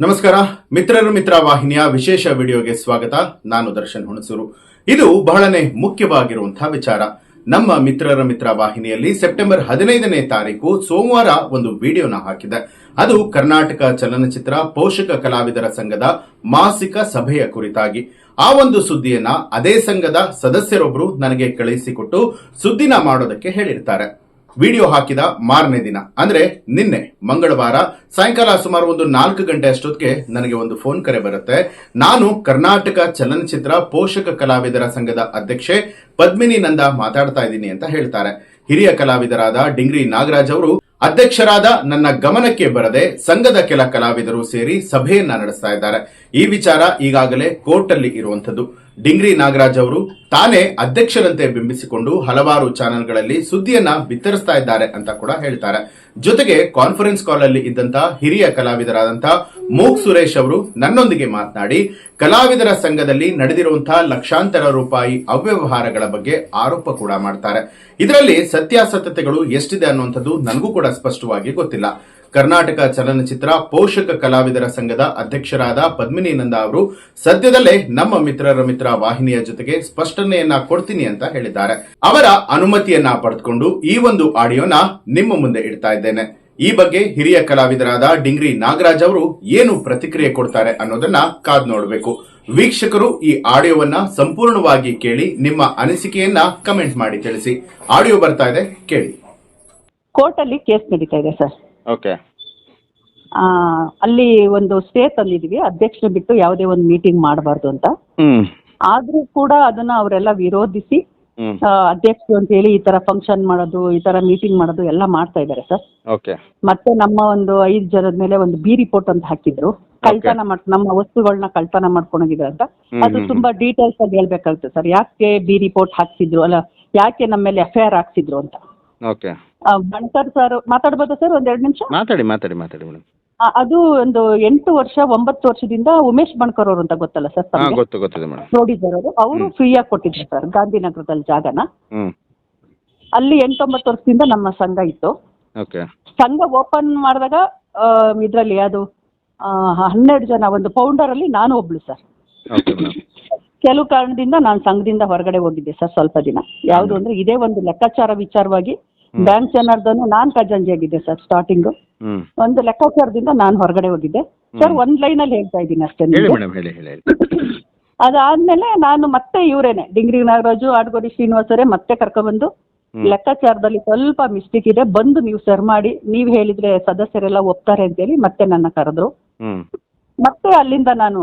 ನಮಸ್ಕಾರ. ಮಿತ್ರರು ಮಿತ್ರ ವಾಹಿನಿಯ ವಿಶೇಷ ವಿಡಿಯೋಗೆ ಸ್ವಾಗತ. ನಾನು ದರ್ಶನ್ ಹುಣಸೂರು. ಇದು ಬಹಳನೇ ಮುಖ್ಯವಾಗಿರುವಂತಹ ವಿಚಾರ. ನಮ್ಮ ಮಿತ್ರರ ಮಿತ್ರ ವಾಹಿನಿಯಲ್ಲಿ ಸೆಪ್ಟೆಂಬರ್ ಹದಿನೈದನೇ ತಾರೀಕು ಸೋಮವಾರ ಒಂದು ವಿಡಿಯೋನ ಹಾಕಿದೆ. ಅದು ಕರ್ನಾಟಕ ಚಲನಚಿತ್ರ ಪೋಷಕ ಕಲಾವಿದರ ಸಂಘದ ಮಾಸಿಕ ಸಭೆಯ ಕುರಿತಾಗಿ. ಆ ಒಂದು ಸುದ್ದಿಯನ್ನ ಅದೇ ಸಂಘದ ಸದಸ್ಯರೊಬ್ಬರು ನನಗೆ ಕಳುಹಿಸಿಕೊಟ್ಟು ಸುದ್ದಿನ ಮಾಡೋದಕ್ಕೆ ಹೇಳಿರ್ತಾರೆ. ವಿಡಿಯೋ ಹಾಕಿದ ಮಾರನೇ ದಿನ. ಅಂದ್ರೆ ನಿನ್ನೆ, ಮಂಗಳವಾರ, ಸಾಯಂಕಾಲ ಸುಮಾರು ಒಂದು ನಾಲ್ಕು ಗಂಟೆ ಅಷ್ಟೊತ್ತಿಗೆ ನನಗೆ ಒಂದು ಫೋನ್ ಕರೆ ಬರುತ್ತೆ. ನಾನು ಕರ್ನಾಟಕ ಚಲನಚಿತ್ರ ಪೋಷಕ ಕಲಾವಿದರ ಸಂಘದ ಅಧ್ಯಕ್ಷೆ ಪದ್ಮಿನಿ ನಂದ ಮಾತಾಡ್ತಾ ಇದ್ದೀನಿ ಅಂತ ಹೇಳ್ತಾರೆ. ಹಿರಿಯ ಕಲಾವಿದರಾದ ಡಿಂಗ್ರಿ ನಾಗರಾಜ್ ಅವರು ಅಧ್ಯಕ್ಷರಾದ ನನ್ನ ಗಮನಕ್ಕೆ ಬರದೆ ಸಂಘದ ಕೆಲ ಕಲಾವಿದರು ಸೇರಿ ಸಭೆಯನ್ನ ನಡೆಸ್ತಾ ಇದ್ದಾರೆ. ಈ ವಿಚಾರ ಈಗಾಗಲೇ ಕೋರ್ಟ್ ಅಲ್ಲಿ ಇರುವಂತದ್ದು ಡಿಂಗ್ರಿ ನಾಗರಾಜ್ ಅವರು ತಾನೇ ಅಧ್ಯಕ್ಷರಂತೆ ಬಿಂಬಿಸಿಕೊಂಡು ಹಲವಾರು ಚಾನೆಲ್ಗಳಲ್ಲಿ ಸುದ್ದಿಯನ್ನ ಬಿತ್ತರಿಸ್ತಾ ಇದ್ದಾರೆ ಅಂತ ಕೂಡ ಹೇಳ್ತಾರೆ. ಜೊತೆಗೆ ಕಾನ್ಫರೆನ್ಸ್ ಕಾಲ್ ಅಲ್ಲಿ ಇದ್ದಂತ ಹಿರಿಯ ಕಲಾವಿದರಾದಂತಹ ಮೂಕ್ ಸುರೇಶ್ ಅವರು ನನ್ನೊಂದಿಗೆ ಮಾತನಾಡಿ, ಕಲಾವಿದರ ಸಂಘದಲ್ಲಿ ನಡೆದಿರುವಂತಹ ಲಕ್ಷಾಂತರ ರೂಪಾಯಿ ಅವ್ಯವಹಾರಗಳ ಬಗ್ಗೆ ಆರೋಪ ಕೂಡ ಮಾಡ್ತಾರೆ. ಇದರಲ್ಲಿ ಸತ್ಯಾಸತ್ಯತೆಗಳು ಎಷ್ಟಿದೆ ಅನ್ನುವಂಥದ್ದು ನನಗೂ ಕೂಡ ಸ್ಪಷ್ಟವಾಗಿ ಗೊತ್ತಿಲ್ಲ. ಕರ್ನಾಟಕ ಚಲನಚಿತ್ರ ಪೋಷಕ ಕಲಾವಿದರ ಸಂಘದ ಅಧ್ಯಕ್ಷರಾದ ಪದ್ಮಿನಿ ನಂದ ಅವರು ಸದ್ಯದಲ್ಲೇ ನಮ್ಮ ಮಿತ್ರರ ಮಿತ್ರ ವಾಹಿನಿಯ ಜೊತೆಗೆ ಸ್ಪಷ್ಟನೆಯನ್ನ ಕೊಡ್ತೀನಿ ಅಂತ ಹೇಳಿದ್ದಾರೆ. ಅವರ ಅನುಮತಿಯನ್ನ ಪಡೆದುಕೊಂಡು ಈ ಒಂದು ಆಡಿಯೋನ ನಿಮ್ಮ ಮುಂದೆ ಇಡ್ತಾ ಇದ್ದೇನೆ. ಈ ಬಗ್ಗೆ ಹಿರಿಯ ಕಲಾವಿದರಾದ ಡಿಂಗ್ರಿ ನಾಗರಾಜ್ ಅವರು ಏನು ಪ್ರತಿಕ್ರಿಯೆ ಕೊಡ್ತಾರೆ ಅನ್ನೋದನ್ನ ಕಾದ್ ನೋಡಬೇಕು. ವೀಕ್ಷಕರು ಈ ಆಡಿಯೋವನ್ನ ಸಂಪೂರ್ಣವಾಗಿ ಕೇಳಿ ನಿಮ್ಮ ಅನಿಸಿಕೆಯನ್ನ ಕಮೆಂಟ್ ಮಾಡಿ ತಿಳಿಸಿ. ಆಡಿಯೋ ಬರ್ತಾ ಇದೆ, ಕೇಳಿ. ಕೋರ್ಟಲ್ಲಿ ಕೇಸ್ ನಡೀತಾ ಇದೆ ಸರ್. ಓಕೆ ಆ, ಅಲ್ಲಿ ಒಂದು ಸ್ಟೇ ತಂದಿದ್ದೀವಿ ಅಧ್ಯಕ್ಷರು ಬಿಟ್ಟು ಯಾವುದೇ ಒಂದು ಮೀಟಿಂಗ್ ಮಾಡಬಾರ್ದು ಅಂತ. ಹ್ಮ್. ಆದರೂ ಕೂಡ ಅದನ್ನ ಅವರೆಲ್ಲ ವಿರೋಧಿಸಿ ಹ್ಮ್. ಆ, ಅಧ್ಯಕ್ಷರು ಅಂತ ಹೇಳಿ ಈ ತರ ಫಂಕ್ಷನ್ ಮಾಡೋದು ಈ ತರ ಮೀಟಿಂಗ್ ಮಾಡೋದು ಎಲ್ಲ ಮಾಡ್ತಾ ಇದ್ದಾರೆ ಸರ್. ಓಕೆ ಮತ್ತೆ ನಮ್ಮ ಒಂದು ಐದು ಜನದ ಮೇಲೆ ಒಂದು ಬಿ ರಿಪೋರ್ಟ್ ಅಂತ ಹಾಕಿದ್ರು. ಕಳ್ತನ ಮಾಡ್ ನಮ್ಮ ವಸ್ತುಗಳನ್ನ ಕಳ್ತನ ಮಾಡ್ಕೊಂಡಿದ್ರು ಅಂತ. ಹ್ಮ್, ಅದು ಹ್ಮ್, ತುಂಬಾ ಡೀಟೇಲ್ಸ್ ಆಗಿ ಹೇಳ್ಬೇಕಾಗುತ್ತೆ ಸರ್. ಯಾಕೆ ಬಿ ರಿಪೋರ್ಟ್ ಹಾಕ್ಸಿದ್ರು? ಅಲ್ಲ ಯಾಕೆ ನಮ್ಮ ಮೇಲೆ ಎಫ್ ಐ ಆರ್ ಹಾಕ್ಸಿದ್ರು ಅಂತ. ಓಕೆ ಬಣಕರ್ ಸರ್ ಮಾತಾಡ್ಬೋದಾ ಸರ್? ಒಂದೆರಡು ಎರಡು ನಿಮಿಷ. ಮಾತಾಡಿ ಮಾತಾಡಿ ಮಾತಾಡಿ ಮೇಡಮ್. ಅದು ಒಂದು ಎಂಟು ವರ್ಷ ಒಂಬತ್ತು ವರ್ಷದಿಂದ ಉಮೇಶ್ ಬಣ್ಕರ್ ಅವರು ಅಂತ ಗೊತ್ತಲ್ಲ ಸರ್ ಹಾ ಗೊತ್ತು ಗೊತ್ತಿದೆ ಮೇಡಮ್. ನೋಡಿದ್ದಾರೆ ಅವರು. ಅವರು ಫ್ರೀ ಆಗಿ ಕೊಟ್ಟಿದ್ರು ಸರ್ ಗಾಂಧಿನಗರದಲ್ಲಿ ಜಾಗನ. ಅಲ್ಲಿ ಎಂಟೊಂಬತ್ತು ವರ್ಷದಿಂದ ನಮ್ಮ ಸಂಘ ಇತ್ತು. ಓಕೆ. ಸಂಘ ಓಪನ್ ಮಾಡಿದಾಗ ಇದರಲ್ಲಿ ಅದು ಆ, ಹನ್ನೆರಡು ಜನ ಒಂದು ಫೌಂಡರ್ ಅಲ್ಲಿ ನಾನು ಒಬ್ಳು ಸರ್. Okay madam. ಕೆಲವು ಕಾರಣದಿಂದ ನಾನು ಸಂಘದಿಂದ ಹೊರಗಡೆ ಹೋಗಿದ್ದೆ ಸರ್ ಸ್ವಲ್ಪ ದಿನ. ಯಾವುದು ಅಂದ್ರೆ ಇದೇ ಒಂದು ಲೆಕ್ಕಾಚಾರ ವಿಚಾರವಾಗಿ ಬ್ಯಾಂಕ್ ನಾನ್ ಖಜಾಂಜಿ ಆಗಿದ್ದೆ ಸರ್ ಸ್ಟಾರ್ಟಿಂಗ್ ಹ್ಮ್. ಒಂದು ಲೆಕ್ಕಾಚಾರದಿಂದ ನಾನು ಹೊರಗಡೆ ಹೋಗಿದ್ದೆ. ಸರ್ ಒಂದ್ ಲೈನ್ ಅಲ್ಲಿ ಹೇಳ್ತಾ ಇದ್ದೀನಿ ಅಷ್ಟೇ ಹೇಳಿ ನಿಮ್ಗೆ. ಮೇಡಮ್ ಹೇಳಿ ಹೇಳಿ ಹೇಳಿ. ಅದಾದ್ಮೇಲೆ ನಾನು ಮತ್ತೆ ಇವರೇನೆ ಡಿಂಗ್ರಿ ನಾಗರಾಜು ಆಡ್ಗೋಡಿ ಶ್ರೀನಿವಾಸರೇ ಮತ್ತೆ ಕರ್ಕೊಬಂದು ಹ್ಮ್. ಲೆಕ್ಕಾಚಾರದಲ್ಲಿ ಸ್ವಲ್ಪ ಮಿಸ್ಟೇಕ್ ಇದೆ ಬಂದು ನೀವು ಸರ್ ಮಾಡಿ ನೀವು ಹೇಳಿದ್ರೆ ಸದಸ್ಯರೆಲ್ಲ ಒಪ್ತಾರೆ ಅಂತೇಳಿ ಮತ್ತೆ ನನ್ನ ಕರೆದ್ರು. ಹ್ಮ್. ಮತ್ತೆ ಅಲ್ಲಿಂದ ನಾನು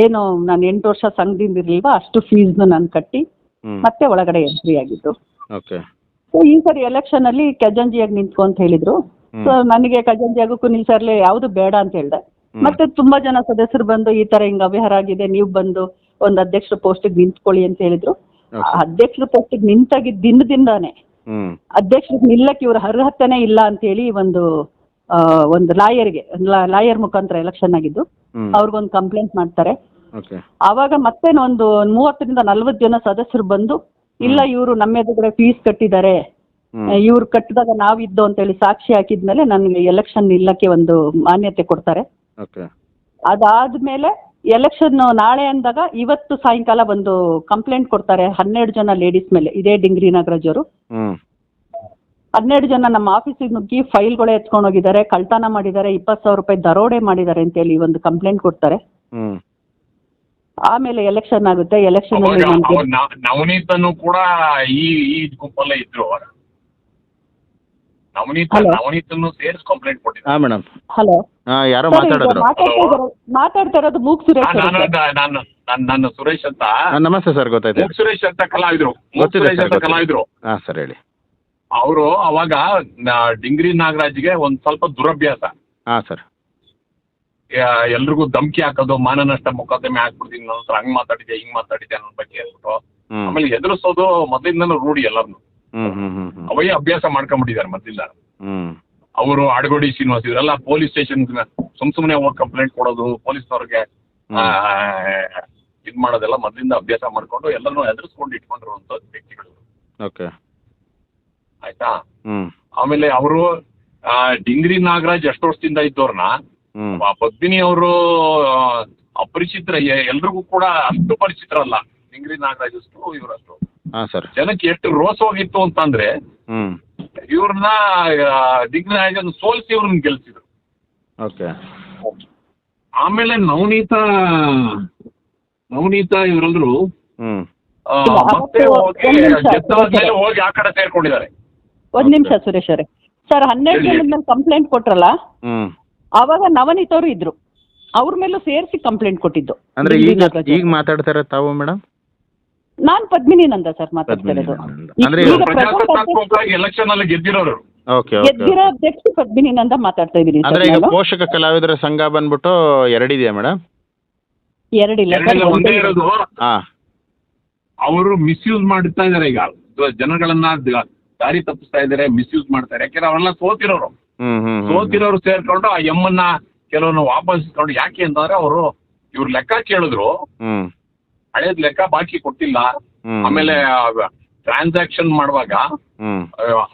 ಏನು ನಾನು ಎಂಟು ವರ್ಷ ಸಂಘದಿಂದ ಇರ್ಲಿಲ್ವಾ ಅಷ್ಟು ಫೀಸ್ ನಾನು ಕಟ್ಟಿ ಹ್ಮ್. ಮತ್ತೆ ಒಳಗಡೆ ಎಂಟ್ರಿ ಆಗಿದ್ದು. ಓಕೆ ಈ ಸರಿ ಎಲೆಕ್ಷನ್ ಅಲ್ಲಿ ಖಜಾಂಜಿಯಾಗಿ ನಿಂತ್ಕೊ ಅಂತ ಹೇಳಿದ್ರು. ಸೊ ನನಗೆ ಖಜಾಂಜಿಯಾಗಕ್ಕೂ ಆಗೋಕ್ಕೂ ನಿಲ್ಸರ್ಲೆ ಯಾವುದು ಬೇಡ ಅಂತ ಹೇಳ್ದೆ. ಮತ್ತೆ ತುಂಬಾ ಜನ ಸದಸ್ಯರು ಬಂದು ಈ ತರ ಹಿಂಗ್ ಅವ್ಯವಹಾರ ಆಗಿದೆ ನೀವು ಬಂದು ಒಂದು ಅಧ್ಯಕ್ಷರ ಪೋಸ್ಟಿಗೆ ನಿಂತ್ಕೊಳ್ಳಿ ಅಂತ ಹೇಳಿದ್ರು. ಅಧ್ಯಕ್ಷರ ಪೋಸ್ಟಿಗೆ ನಿಂತಾಗಿ ದಿನದಿಂದಾನೆ ಅಧ್ಯಕ್ಷರ ಅಧ್ಯಕ್ಷರಿಗೆ ನಿಲ್ಲಕ್ಕೆ ಇವ್ರ ಅರ್ಹತೆನೇ ಇಲ್ಲ ಅಂತ ಹೇಳಿ ಒಂದು ಆ, ಒಂದು ಲಾಯರ್ಗೆ ಲಾಯರ್ ಮುಖಾಂತರ ಎಲೆಕ್ಷನ್ ಆಗಿದ್ದು. ಅವ್ರಿಗೊಂದು ಕಂಪ್ಲೇಂಟ್ ಮಾಡ್ತಾರೆ. ಅವಾಗ ಮತ್ತೆ ಒಂದು ಮೂವತ್ತರಿಂದ ನಲ್ವತ್ತು ಜನ ಸದಸ್ಯರು ಬಂದು ಇಲ್ಲ ಇವರು ನಮ್ಮ ಎದುರುಗಡೆ ಫೀಸ್ ಕಟ್ಟಿದ್ದಾರೆ. ಇವ್ರು ಕಟ್ಟಿದಾಗ ನಾವಿದ್ದು ಅಂತೇಳಿ ಸಾಕ್ಷಿ ಹಾಕಿದ್ಮೇಲೆ ನನಗೆ ಎಲೆಕ್ಷನ್ ನಿಲ್ಲಕ್ಕೆ ಒಂದು ಮಾನ್ಯತೆ ಕೊಡ್ತಾರೆ. ಓಕೆ. ಅದಾದ್ಮೇಲೆ ಎಲೆಕ್ಷನ್ ನಾಳೆ ಅಂದಾಗ ಇವತ್ತು ಸಾಯಂಕಾಲ ಒಂದು ಕಂಪ್ಲೇಂಟ್ ಕೊಡ್ತಾರೆ ಹನ್ನೆರಡು ಜನ ಲೇಡೀಸ್ ಮೇಲೆ ಇದೇ ಡಿಂಗ್ರಿ ನಾಗರಾಜ್ ಅವರು. ಹ್ಮ್. ಹನ್ನೆರಡು ಜನ ನಮ್ಮ ಆಫೀಸಿಗೆ ನುಗ್ಗಿ ಫೈಲ್ಗಳೇ ಎತ್ಕೊಂಡು ಹೋಗಿದ್ದಾರೆ ಕಳ್ತನ ಮಾಡಿದ್ದಾರೆ ಇಪ್ಪತ್ತು ಸಾವಿರ ರೂಪಾಯಿ ದರೋಡೆ ಮಾಡಿದ್ದಾರೆ ಅಂತ ಹೇಳಿ ಒಂದು ಕಂಪ್ಲೇಂಟ್ ಕೊಡ್ತಾರೆ. ಹ್ಮ್. ಆಮೇಲೆ ಎಲೆಕ್ಷನ್ ಆಗುತ್ತೆ ಎಲೆಕ್ಷನ್ ಅಲ್ಲಿ ಅವಾಗ ನಮ್ಗೆ ನವನೀತನು ಕೂಡ ಈ ಈ ಗುಂಪಲ್ಲೇ ಇದ್ರು ಅವಾಗ ನವನೀತ Hello. ನವನೀತನು ಸೇರ್ಸ್ ಕಂಪ್ಲೇಂಟ್ ಕೊಟ್ಟಿದ್ದ ಹಾ ಮೇಡಮ್ ಹಲೋ. ಹಾ ಯಾರೋ ಮಾತಾಡಿದ್ರು. ಮಾತಾಡ್ತಾ ಇರೋದು ಮಾತಾಡ್ತಾ ಇರೋದು ಮೂಕ್ ಸುರೇಶ್ ಅವರು ನಾನು ಸರ್. ನಾನು ನಾನು ನನ್ನ ಸುರೇಶ್ ಅಂತ. ಹಾ, ನಮಸ್ತೆ ಸರ್ ಗೊತ್ತಾಯ್ತು. ಮೂಕ್ ಸುರೇಶ್ ಅಂತ ಕಲಾವಿದ್ರು. ಗೊತ್ತಿದೆ ಸುರೇಶ್ ಸರ್ ಅಂತ ಗೊತ್ತಿದೆ. ಕಲಾವಿದ್ರು. ಹಾ ಸರ್ ಹೇಳಿ. ಅವರು ಅವಾಗ ನ- ಡಿಂಗ್ರಿ ನಾಗರಾಜ್ಗೆ ಒಂದ್ ಸ್ವಲ್ಪ ದುರಭ್ಯಾಸ. ಹಾ ಸರ್. ಎಲ್ರಿಗೂ ಧಮ್ಕಿ ಹಾಕೋದು ಮಾನನಷ್ಟ ಮೊಕದ್ದಮೆ ಹಾಕ್ಬಿಡ್ತೀನಿ ನನ್ನ ಹತ್ರ ಹಂಗ್ ಮಾತಾಡಿದೆ ಹಿಂಗ್ ಮಾತಾಡಿದೆ ಅನ್ನೋ ಬಗ್ಗೆ ಹೇಳ್ಬಿಟ್ಟು ಆಮೇಲೆ ಎದುರಿಸೋದು ಮೊದಲಿಂದನೂ ರೂಢಿ ಎಲ್ಲರನ್ನು ಅವೇ ಅಭ್ಯಾಸ ಮಾಡ್ಕೊಂಡ್ಬಿಟ್ಟಿದ್ದಾರೆ ಮೊದಲಿಂದ. ಅವರು ಆಡಗೋಡಿ ಶ್ರೀನಿವಾಸ್ ಇವರೆಲ್ಲ ಪೊಲೀಸ್ ಸ್ಟೇಷನ್ ಸುಮ್ ಸುಮ್ಮನೆ ಹೋಗಿ ಕಂಪ್ಲೇಂಟ್ ಕೊಡೋದು ಪೊಲೀಸ್ ಅವ್ರಿಗೆ ಇದ್ ಮಾಡೋದೆಲ್ಲ ಮೊದಲಿಂದ ಅಭ್ಯಾಸ ಮಾಡ್ಕೊಂಡು ಎಲ್ಲರನ್ನೂ ಎದುರಿಸ್ಕೊಂಡು ಇಟ್ಕೊಂಡಿರುವಂತ ವ್ಯಕ್ತಿಗಳು. ಓಕೆ. ಆಯ್ತಾ? ಆಮೇಲೆ ಅವರು ಡಿಂಗ್ರಿ ನಾಗರಾಜ್ ಎಷ್ಟು ವರ್ಷದಿಂದ ಇದ್ದವ್ರನ್ನ ಪದ್ಮಿನಿ ಅವರು ಅಪರಿಚಿತ್ರ ಎಲ್ರಿಗೂ ಕೂಡ ಅಷ್ಟು ಪರಿಚಿತರಲ್ಲ ನಿಂಗ್ರಿ ನಾಗರಾಜ್ ಅಷ್ಟು ಇವರಷ್ಟು ಸರ್. ಜನಕ್ಕೆ ಎಷ್ಟು ರೋಸ್ ಹೋಗಿತ್ತು ಅಂತಂದ್ರೆ ಹ್ಮ್. ಇವ್ರನ್ನ ಡಿಗ್ರಿ ನಾಗರಾಜ್ ಸೋಲಿಸಿ ಇವ್ರನ್ನ ಗೆಲ್ಸಿದ್ರು. ಓಕೆ. ಆಮೇಲೆ ನವನೀತ ನವನೀತ ಇವರೆಲ್ಲರೂ ಹ್ಮ್. ಮತ್ತೆ ಹೋಗಿ ಒಂದ್ ನಿಮಿಷ ಹೋಗಿ ಆ ಕಡೆ ಸೇರ್ಕೊಂಡಿದ್ದಾರೆ. ಒಂದ್ ನಿಮಿಷ ಸುರೇಶ್ ಅವರೇ. ಸರ್ ಹನ್ನೆರಡು ಜನ ಮೇಲೆ ಕಂಪ್ಲೇಂಟ್ ಕೊಟ್ರಲ್ಲ? ಹ್ಮ್. ಆವಾಗ ನವನೀತ್ ಅವರು ಇದ್ರು. ಅವ್ರ ಮೇಲೂ ಸೇರಿಸಿ ಕಂಪ್ಲೇಂಟ್ ಕೊಟ್ಟಿದ್ದು. ಅಂದ್ರೆ ಈಗ ನಾಗರಾಜ್ ಈಗ ಮಾತಾಡ್ತಾರೆ ತಾವು ಮೇಡಮ್ ನಾನ್ ಪದ್ಮಿನಿ ನಂದ ಸರ್ ನಂದ. ಅಂದ್ರೆ ಈಗ ಇವ್ರು present ಎಲೆಕ್ಷನ್ ಅಲ್ಲಿ ಗೆದ್ದಿರೋರು. ಓಕೆ ಓಕೆ ಗೆದ್ದಿರೋ ಅಧ್ಯಕ್ಷ ಪದ್ಮಿನಿ ನಂದ ಮಾತಾಡ್ತಾ ಇದೀನಿ ಅಂದ್ರೆ ಈಗ ಪೋಷಕ ಕಲಾವಿದರ ಸಂಘ ಬಂದ್ಬಿಟ್ಟು ಎರಡಿದೆಯಾ ಮೇಡಮ್ ಎರಡಿಲ್ಲ ಸರ್ ಒಂದೇ ಒಂದೇ ಇರೋದು. ಹಾ. ಅವರು ಮಿಸ್ಯೂಸ್ ಮಾಡ್ತಾ ಇದಾರೆ ಈಗ. ಜನಗಳನ್ನ ದಾರಿ ತಪ್ಪಿಸ್ತಾ ಇದಾರೆ ಮಿಸ್ಯೂಸ್ ಮಾಡ್ತಾರೆ ಯಾಕಂದ್ರೆ ಅವರೆಲ್ಲ ಸೋತಿರೋರು. ಸೋತಿರೋರು ಸೇರ್ಕೊಂಡು ಆ ಎಮ್ಮನ್ನ ಕೆಲವನ್ನ ವಾಪಸ್ ಇಸ್ಕೊಂಡು ಯಾಕೆ ಅಂತಂದ್ರೆ ಅವರು ಇವ್ರ ಲೆಕ್ಕ ಕೇಳಿದ್ರು. ಹಳೇದ್ ಲೆಕ್ಕ ಬಾಕಿ ಕೊಟ್ಟಿಲ್ಲ. ಆಮೇಲೆ ಟ್ರಾನ್ಸಾಕ್ಷನ್ ಮಾಡುವಾಗ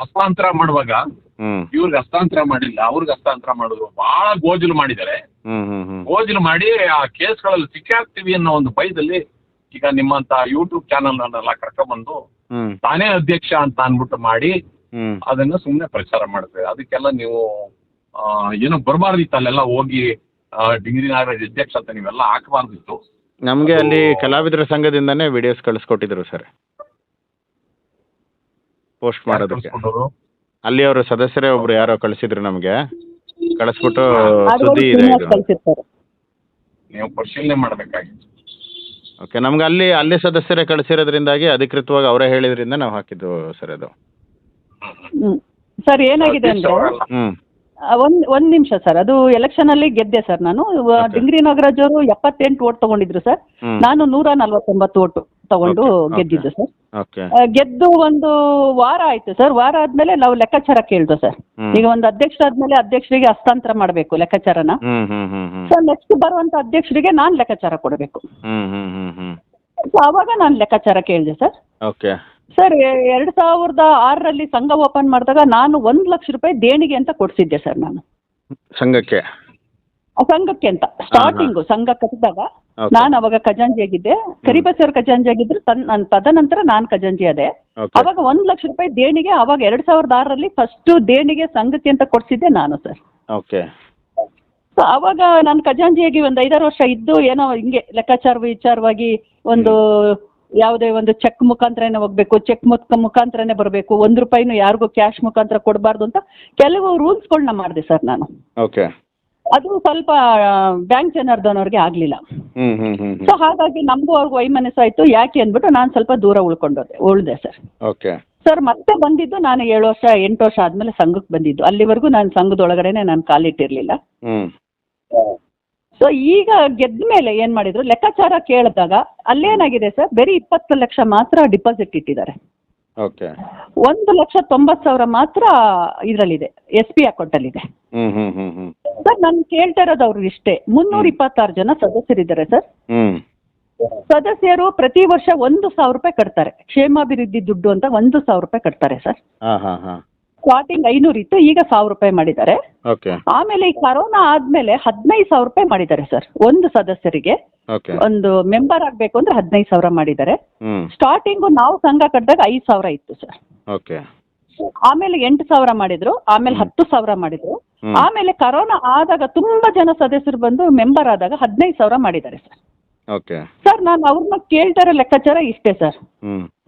ಹಸ್ತಾಂತರ ಮಾಡುವಾಗ ಇವ್ರಿಗೆ ಹಸ್ತಾಂತರ ಮಾಡಿಲ್ಲ ಅವ್ರಿಗೆ ಹಸ್ತಾಂತರ ಮಾಡಿದ್ರು. ಬಹಳ ಗೋಜಲು ಮಾಡಿದ್ದಾರೆ. ಗೋಜಲು ಮಾಡಿ ಆ ಕೇಸ್ಗಳಲ್ಲಿ ಸಿಕ್ಕಾಕ್ತಿವಿ ಅನ್ನೋ ಒಂದು ಭಯದಲ್ಲಿ ಈಗ ನಿಮ್ಮಂತ ಯೂಟ್ಯೂಬ್ ಚಾನಲ್ ಅನ್ನೆಲ್ಲ ಕರ್ಕೊಂಡ್ಬಂದು ತಾನೇ ಅಧ್ಯಕ್ಷ ಅಂತ ಅನ್ಬಿಟ್ಟು ಮಾಡಿ ಅದನ್ನ ಸುಮ್ಮನೆ ಪ್ರಚಾರ ಮಾಡ್ತಾರೆ ಅದಕ್ಕೆಲ್ಲ ನೀವು ಏನು ಬರಬಾರ್ದಿತ್ತು ಅಲ್ಲೆಲ್ಲ ಹೋಗಿ ಡಿಗ್ರಿ ನಾಗರಾಜ್ ಅಧ್ಯಕ್ಷ ಅಂತ ನೀವೆಲ್ಲ ಹಾಕಬಾರ್ದಿತ್ತು. ನಮ್ಗೆ ಅಲ್ಲಿ ಕಲಾವಿದರ ಸಂಘದಿಂದನೇ ವಿಡಿಯೋಸ್ ಕಳಿಸ್ಕೊಟ್ಟಿದ್ರು ಸರ್ ಪೋಸ್ಟ್ ಮಾಡೋದಕ್ಕೆ. ಅಲ್ಲಿ ಅವರು ಸದಸ್ಯರೇ ಒಬ್ರು ಯಾರೋ ಕಳಿಸಿದ್ರು ನಮಗೆ. ಕಳಿಸ್ಬಿಟ್ಟು ಸುದ್ದಿ ಇದೆ ಇದು. ನೀವು ಪರಿಶೀಲನೆ ಮಾಡಬೇಕಾಗಿತ್ತು. ಓಕೆ ನಮ್ಗೆ ಅಲ್ಲಿ ಅಲ್ಲಿ ಸದಸ್ಯರೇ ಕಳಿಸಿರೋದ್ರಿಂದಾಗಿ ಅಧಿಕೃತವಾಗಿ ಅವರೇ ಹೇಳಿದ್ರಿಂದ ನಾವು ಹಾಕಿದ್ದು ಸರ್ ಅದು. ಹ್ಮ್. ಸರ್ ಏನಾಗಿದೆ ಅಂದ್ರೆ ಒಂದ್ ಒಂದ್ ನಿಮಿಷ ಸರ್. ಅದು ಎಲೆಕ್ಷನ್ ಅಲ್ಲಿ ಗೆದ್ದೆ ಸರ್ ನಾನು. ಡಿಂಗ್ರಿ ನಾಗರಾಜ್ ಅವರು ಎಪ್ಪತ್ತೆಂಟು ಓಟ್ ತಗೊಂಡಿದ್ರು ಸರ್. ನಾನು ನೂರ ನಲ್ವತ್ತೊಂಬತ್ತು ಓಟು ತಗೊಂಡು. ಗೆದ್ದಿದ್ದು ಸರ್. ಆ, ಗೆದ್ದು ಒಂದು ವಾರ ಆಯ್ತು ಸರ್. ವಾರ ಆದ್ಮೇಲೆ ನಾವು ಲೆಕ್ಕಾಚಾರ ಕೇಳ್ದು ಸರ್. ಈಗ ಒಂದು ಅಧ್ಯಕ್ಷ ಆದ್ಮೇಲೆ ಅಧ್ಯಕ್ಷರಿಗೆ ಹಸ್ತಾಂತರ ಮಾಡಬೇಕು ಲೆಕ್ಕಾಚಾರನ. Sir hmm hmm hmm. So next ಬರುವಂತ ಅಧ್ಯಕ್ಷರಿಗೆ ನಾನು ಲೆಕ್ಕಾಚಾರ ಕೊಡಬೇಕು. ಅವಾಗ ಹ್ಮ್ ಹ್ಮ್ ಹ್ಮ್. ಸೊ ಆವಾಗ ನಾನು ಲೆಕ್ಕಾಚಾರ ಕೇಳಿದೆ ಸರ್. ಓಕೆ ಸರ್ ಎರಡ್ ಸಾವಿರದ ಆರರಲ್ಲಿ ಸಂಘ ಓಪನ್ ಮಾಡಿದಾಗ ನಾನು ಒಂದ್ ಲಕ್ಷ ರೂಪಾಯಿ ದೇಣಿಗೆ ಅಂತ ಕೊಡಿಸಿದ್ದೆ ಸರ್ ನಾನು. ಸಂಘಕ್ಕೆ? ಸಂಘಕ್ಕೆ ಅಂತ. ಸ್ಟಾರ್ಟಿಂಗು ಸಂಘ ಕಟ್ಟಿದಾಗ. ನಾನು ಅವಾಗ ಖಜಾಂಜಿ ಆಗಿದ್ದೆ. ಖಜಾಂಜಿಯಾಗಿದ್ರು ತನ್ನ ತದನಂತರ ನಾನು ಖಜಾಂಜಿ ಅದೆ ಅವಾಗ ಒಂದ್ ಲಕ್ಷ ರೂಪಾಯಿ ದೇಣಿಗೆ ಅವಾಗ ಎರಡ್ ಸಾವಿರದ ಆರರಲ್ಲಿ ಫಸ್ಟ್ ದೇಣಿಗೆ ಸಂಘಕ್ಕೆ ಅಂತ ಕೊಡಿಸಿದ್ದೆ ನಾನು ಸರ್ ಓಕೆ ಸೊ ಅವಾಗ ನಾನು ಖಜಾಂಜಿಯಾಗಿ ಒಂದು ಐದಾರು ವರ್ಷ ಇದ್ದು ಏನೋ ಹಿಂಗೆ ಲೆಕ್ಕಾಚಾರ ವಿಚಾರವಾಗಿ ಒಂದು ಯಾವುದೇ ಒಂದು ಚೆಕ್ ಮುಖಾಂತರನೇ ಹೋಗ್ಬೇಕು ಚೆಕ್ ಮುಖಾಂತರನೇ ಬರಬೇಕು ಒಂದು ರೂಪಾಯಿನೂ ಯಾರಿಗೂ ಕ್ಯಾಶ್ ಮುಖಾಂತರ ಕೊಡಬಾರ್ದು ಅಂತ ಕೆಲವು ರೂಲ್ಸ್ಗಳನ್ನ ಮಾಡಿದೆ ಸರ್ ನಾನು. ಓಕೆ ಅದು ಸ್ವಲ್ಪ ಬ್ಯಾಂಕ್ ಜನಾರ್ದನ್ ಅವ್ರಿಗೆ ಆಗಲಿಲ್ಲ. ಸೊ ಹಾಗಾಗಿ ನಮಗೂ ಅವ್ರಿಗೆ ಆಯ್ತು. ಯಾಕೆ ಅಂದ್ಬಿಟ್ಟು ನಾನು ಸ್ವಲ್ಪ ದೂರ ಉಳ್ಕೊಂಡೋದೆ ಉಳ್ದೆ ಸರ್ ಓಕೆ ಸರ್ ಮತ್ತೆ ಬಂದಿದ್ದು ನಾನು ಏಳು ವರ್ಷ ಎಂಟು ವರ್ಷ ಆದ್ಮೇಲೆ ಸಂಘಕ್ಕೆ ಬಂದಿದ್ದು. ಅಲ್ಲಿವರೆಗೂ ನಾನು ಸಂಘದೊಳಗಡೆನೆ ನಾನು ಕಾಲಿಟ್ಟಿರಲಿಲ್ಲ. ಸೊ ಈಗ ಗೆದ್ದ ಮೇಲೆ ಏನು ಮಾಡಿದ್ರು? ಲೆಕ್ಕಾಚಾರ ಕೇಳಿದಾಗ ಅಲ್ಲೇನಾಗಿದೆ ಸರ್? ಬರೀ ಇಪ್ಪತ್ತು ಲಕ್ಷ ಮಾತ್ರ ಡಿಪಾಸಿಟ್ ಇಟ್ಟಿದ್ದಾರೆ. ಓಕೆ. ಒಂದು ಲಕ್ಷ ತೊಂಬತ್ತು ಸಾವಿರ ಮಾತ್ರ ಇದರಲ್ಲಿದೆ ಎಸ್ ಪಿ ಅಕೌಂಟಲ್ಲಿದೆ. Hmm hmm hmm hmm. Sir ನಾನು ಕೇಳ್ತಾ ಇರೋದು ಅವ್ರು ಇಷ್ಟೇ ಮುನ್ನೂರ ಇಪ್ಪತ್ತಾರು ಜನ ಸದಸ್ಯರಿದ್ದಾರೆ ಸರ್. ಹ್ಮ್. ಸದಸ್ಯರು ಪ್ರತಿ ವರ್ಷ ಒಂದು ಸಾವಿರ ರೂಪಾಯಿ ಕಟ್ತಾರೆ. ಕ್ಷೇಮಾಭಿವೃದ್ಧಿ ದುಡ್ಡು ಅಂತ ಒಂದು ಸಾವಿರ ರೂಪಾಯಿ ಕಟ್ತಾರೆ ಸರ್. ಹಾ ಹಾ ಹಾ. ಸ್ಟಾರ್ಟಿಂಗ್ ಐನೂರು ಇತ್ತು ಈಗ ಸಾವಿರ ರೂಪಾಯಿ ಮಾಡಿದ್ದಾರೆ. ಓಕೆ ಆಮೇಲೆ ಈ ಕರೋನಾ ಆದ್ಮೇಲೆ ಹದಿನೈದು ಸಾವಿರ ರೂಪಾಯಿ ಮಾಡಿದ್ದಾರೆ ಸರ್ ಒಂದು ಸದಸ್ಯರಿಗೆ. ಓಕೆ ಒಂದು ಮೆಂಬರ್ ಆಗಬೇಕು ಅಂದ್ರೆ ಹದಿನೈದು ಸಾವಿರ ಮಾಡಿದ್ದಾರೆ. ಸ್ಟಾರ್ಟಿಂಗ್ ಸ್ಟಾರ್ಟಿಂಗು ನಾವು ಸಂಘ ಕಟ್ಟಿದಾಗ ಐದು ಸಾವಿರ ಇತ್ತು ಸರ್. ಓಕೆ ಆಮೇಲೆ ಎಂಟು ಸಾವಿರ ಮಾಡಿದ್ರು ಆಮೇಲೆ ಹತ್ತು ಸಾವಿರ ಮಾಡಿದ್ರು. ಹ್ಮ್. ಆಮೇಲೆ ಕರೋನಾ ಆದಾಗ ತುಂಬಾ ಜನ ಸದಸ್ಯರು ಬಂದು ಮೆಂಬರ್ ಆದಾಗ ಹದಿನೈದು ಸಾವಿರ ಮಾಡಿದ್ದಾರೆ ಸರ್. ಓಕೆ ಸರ್ ನಾನು ಅವ್ರನ್ನ ಕೇಳ್ತಾ ಇರೋ ಲೆಕ್ಕಾಚಾರ ಇಷ್ಟೇ ಸರ್.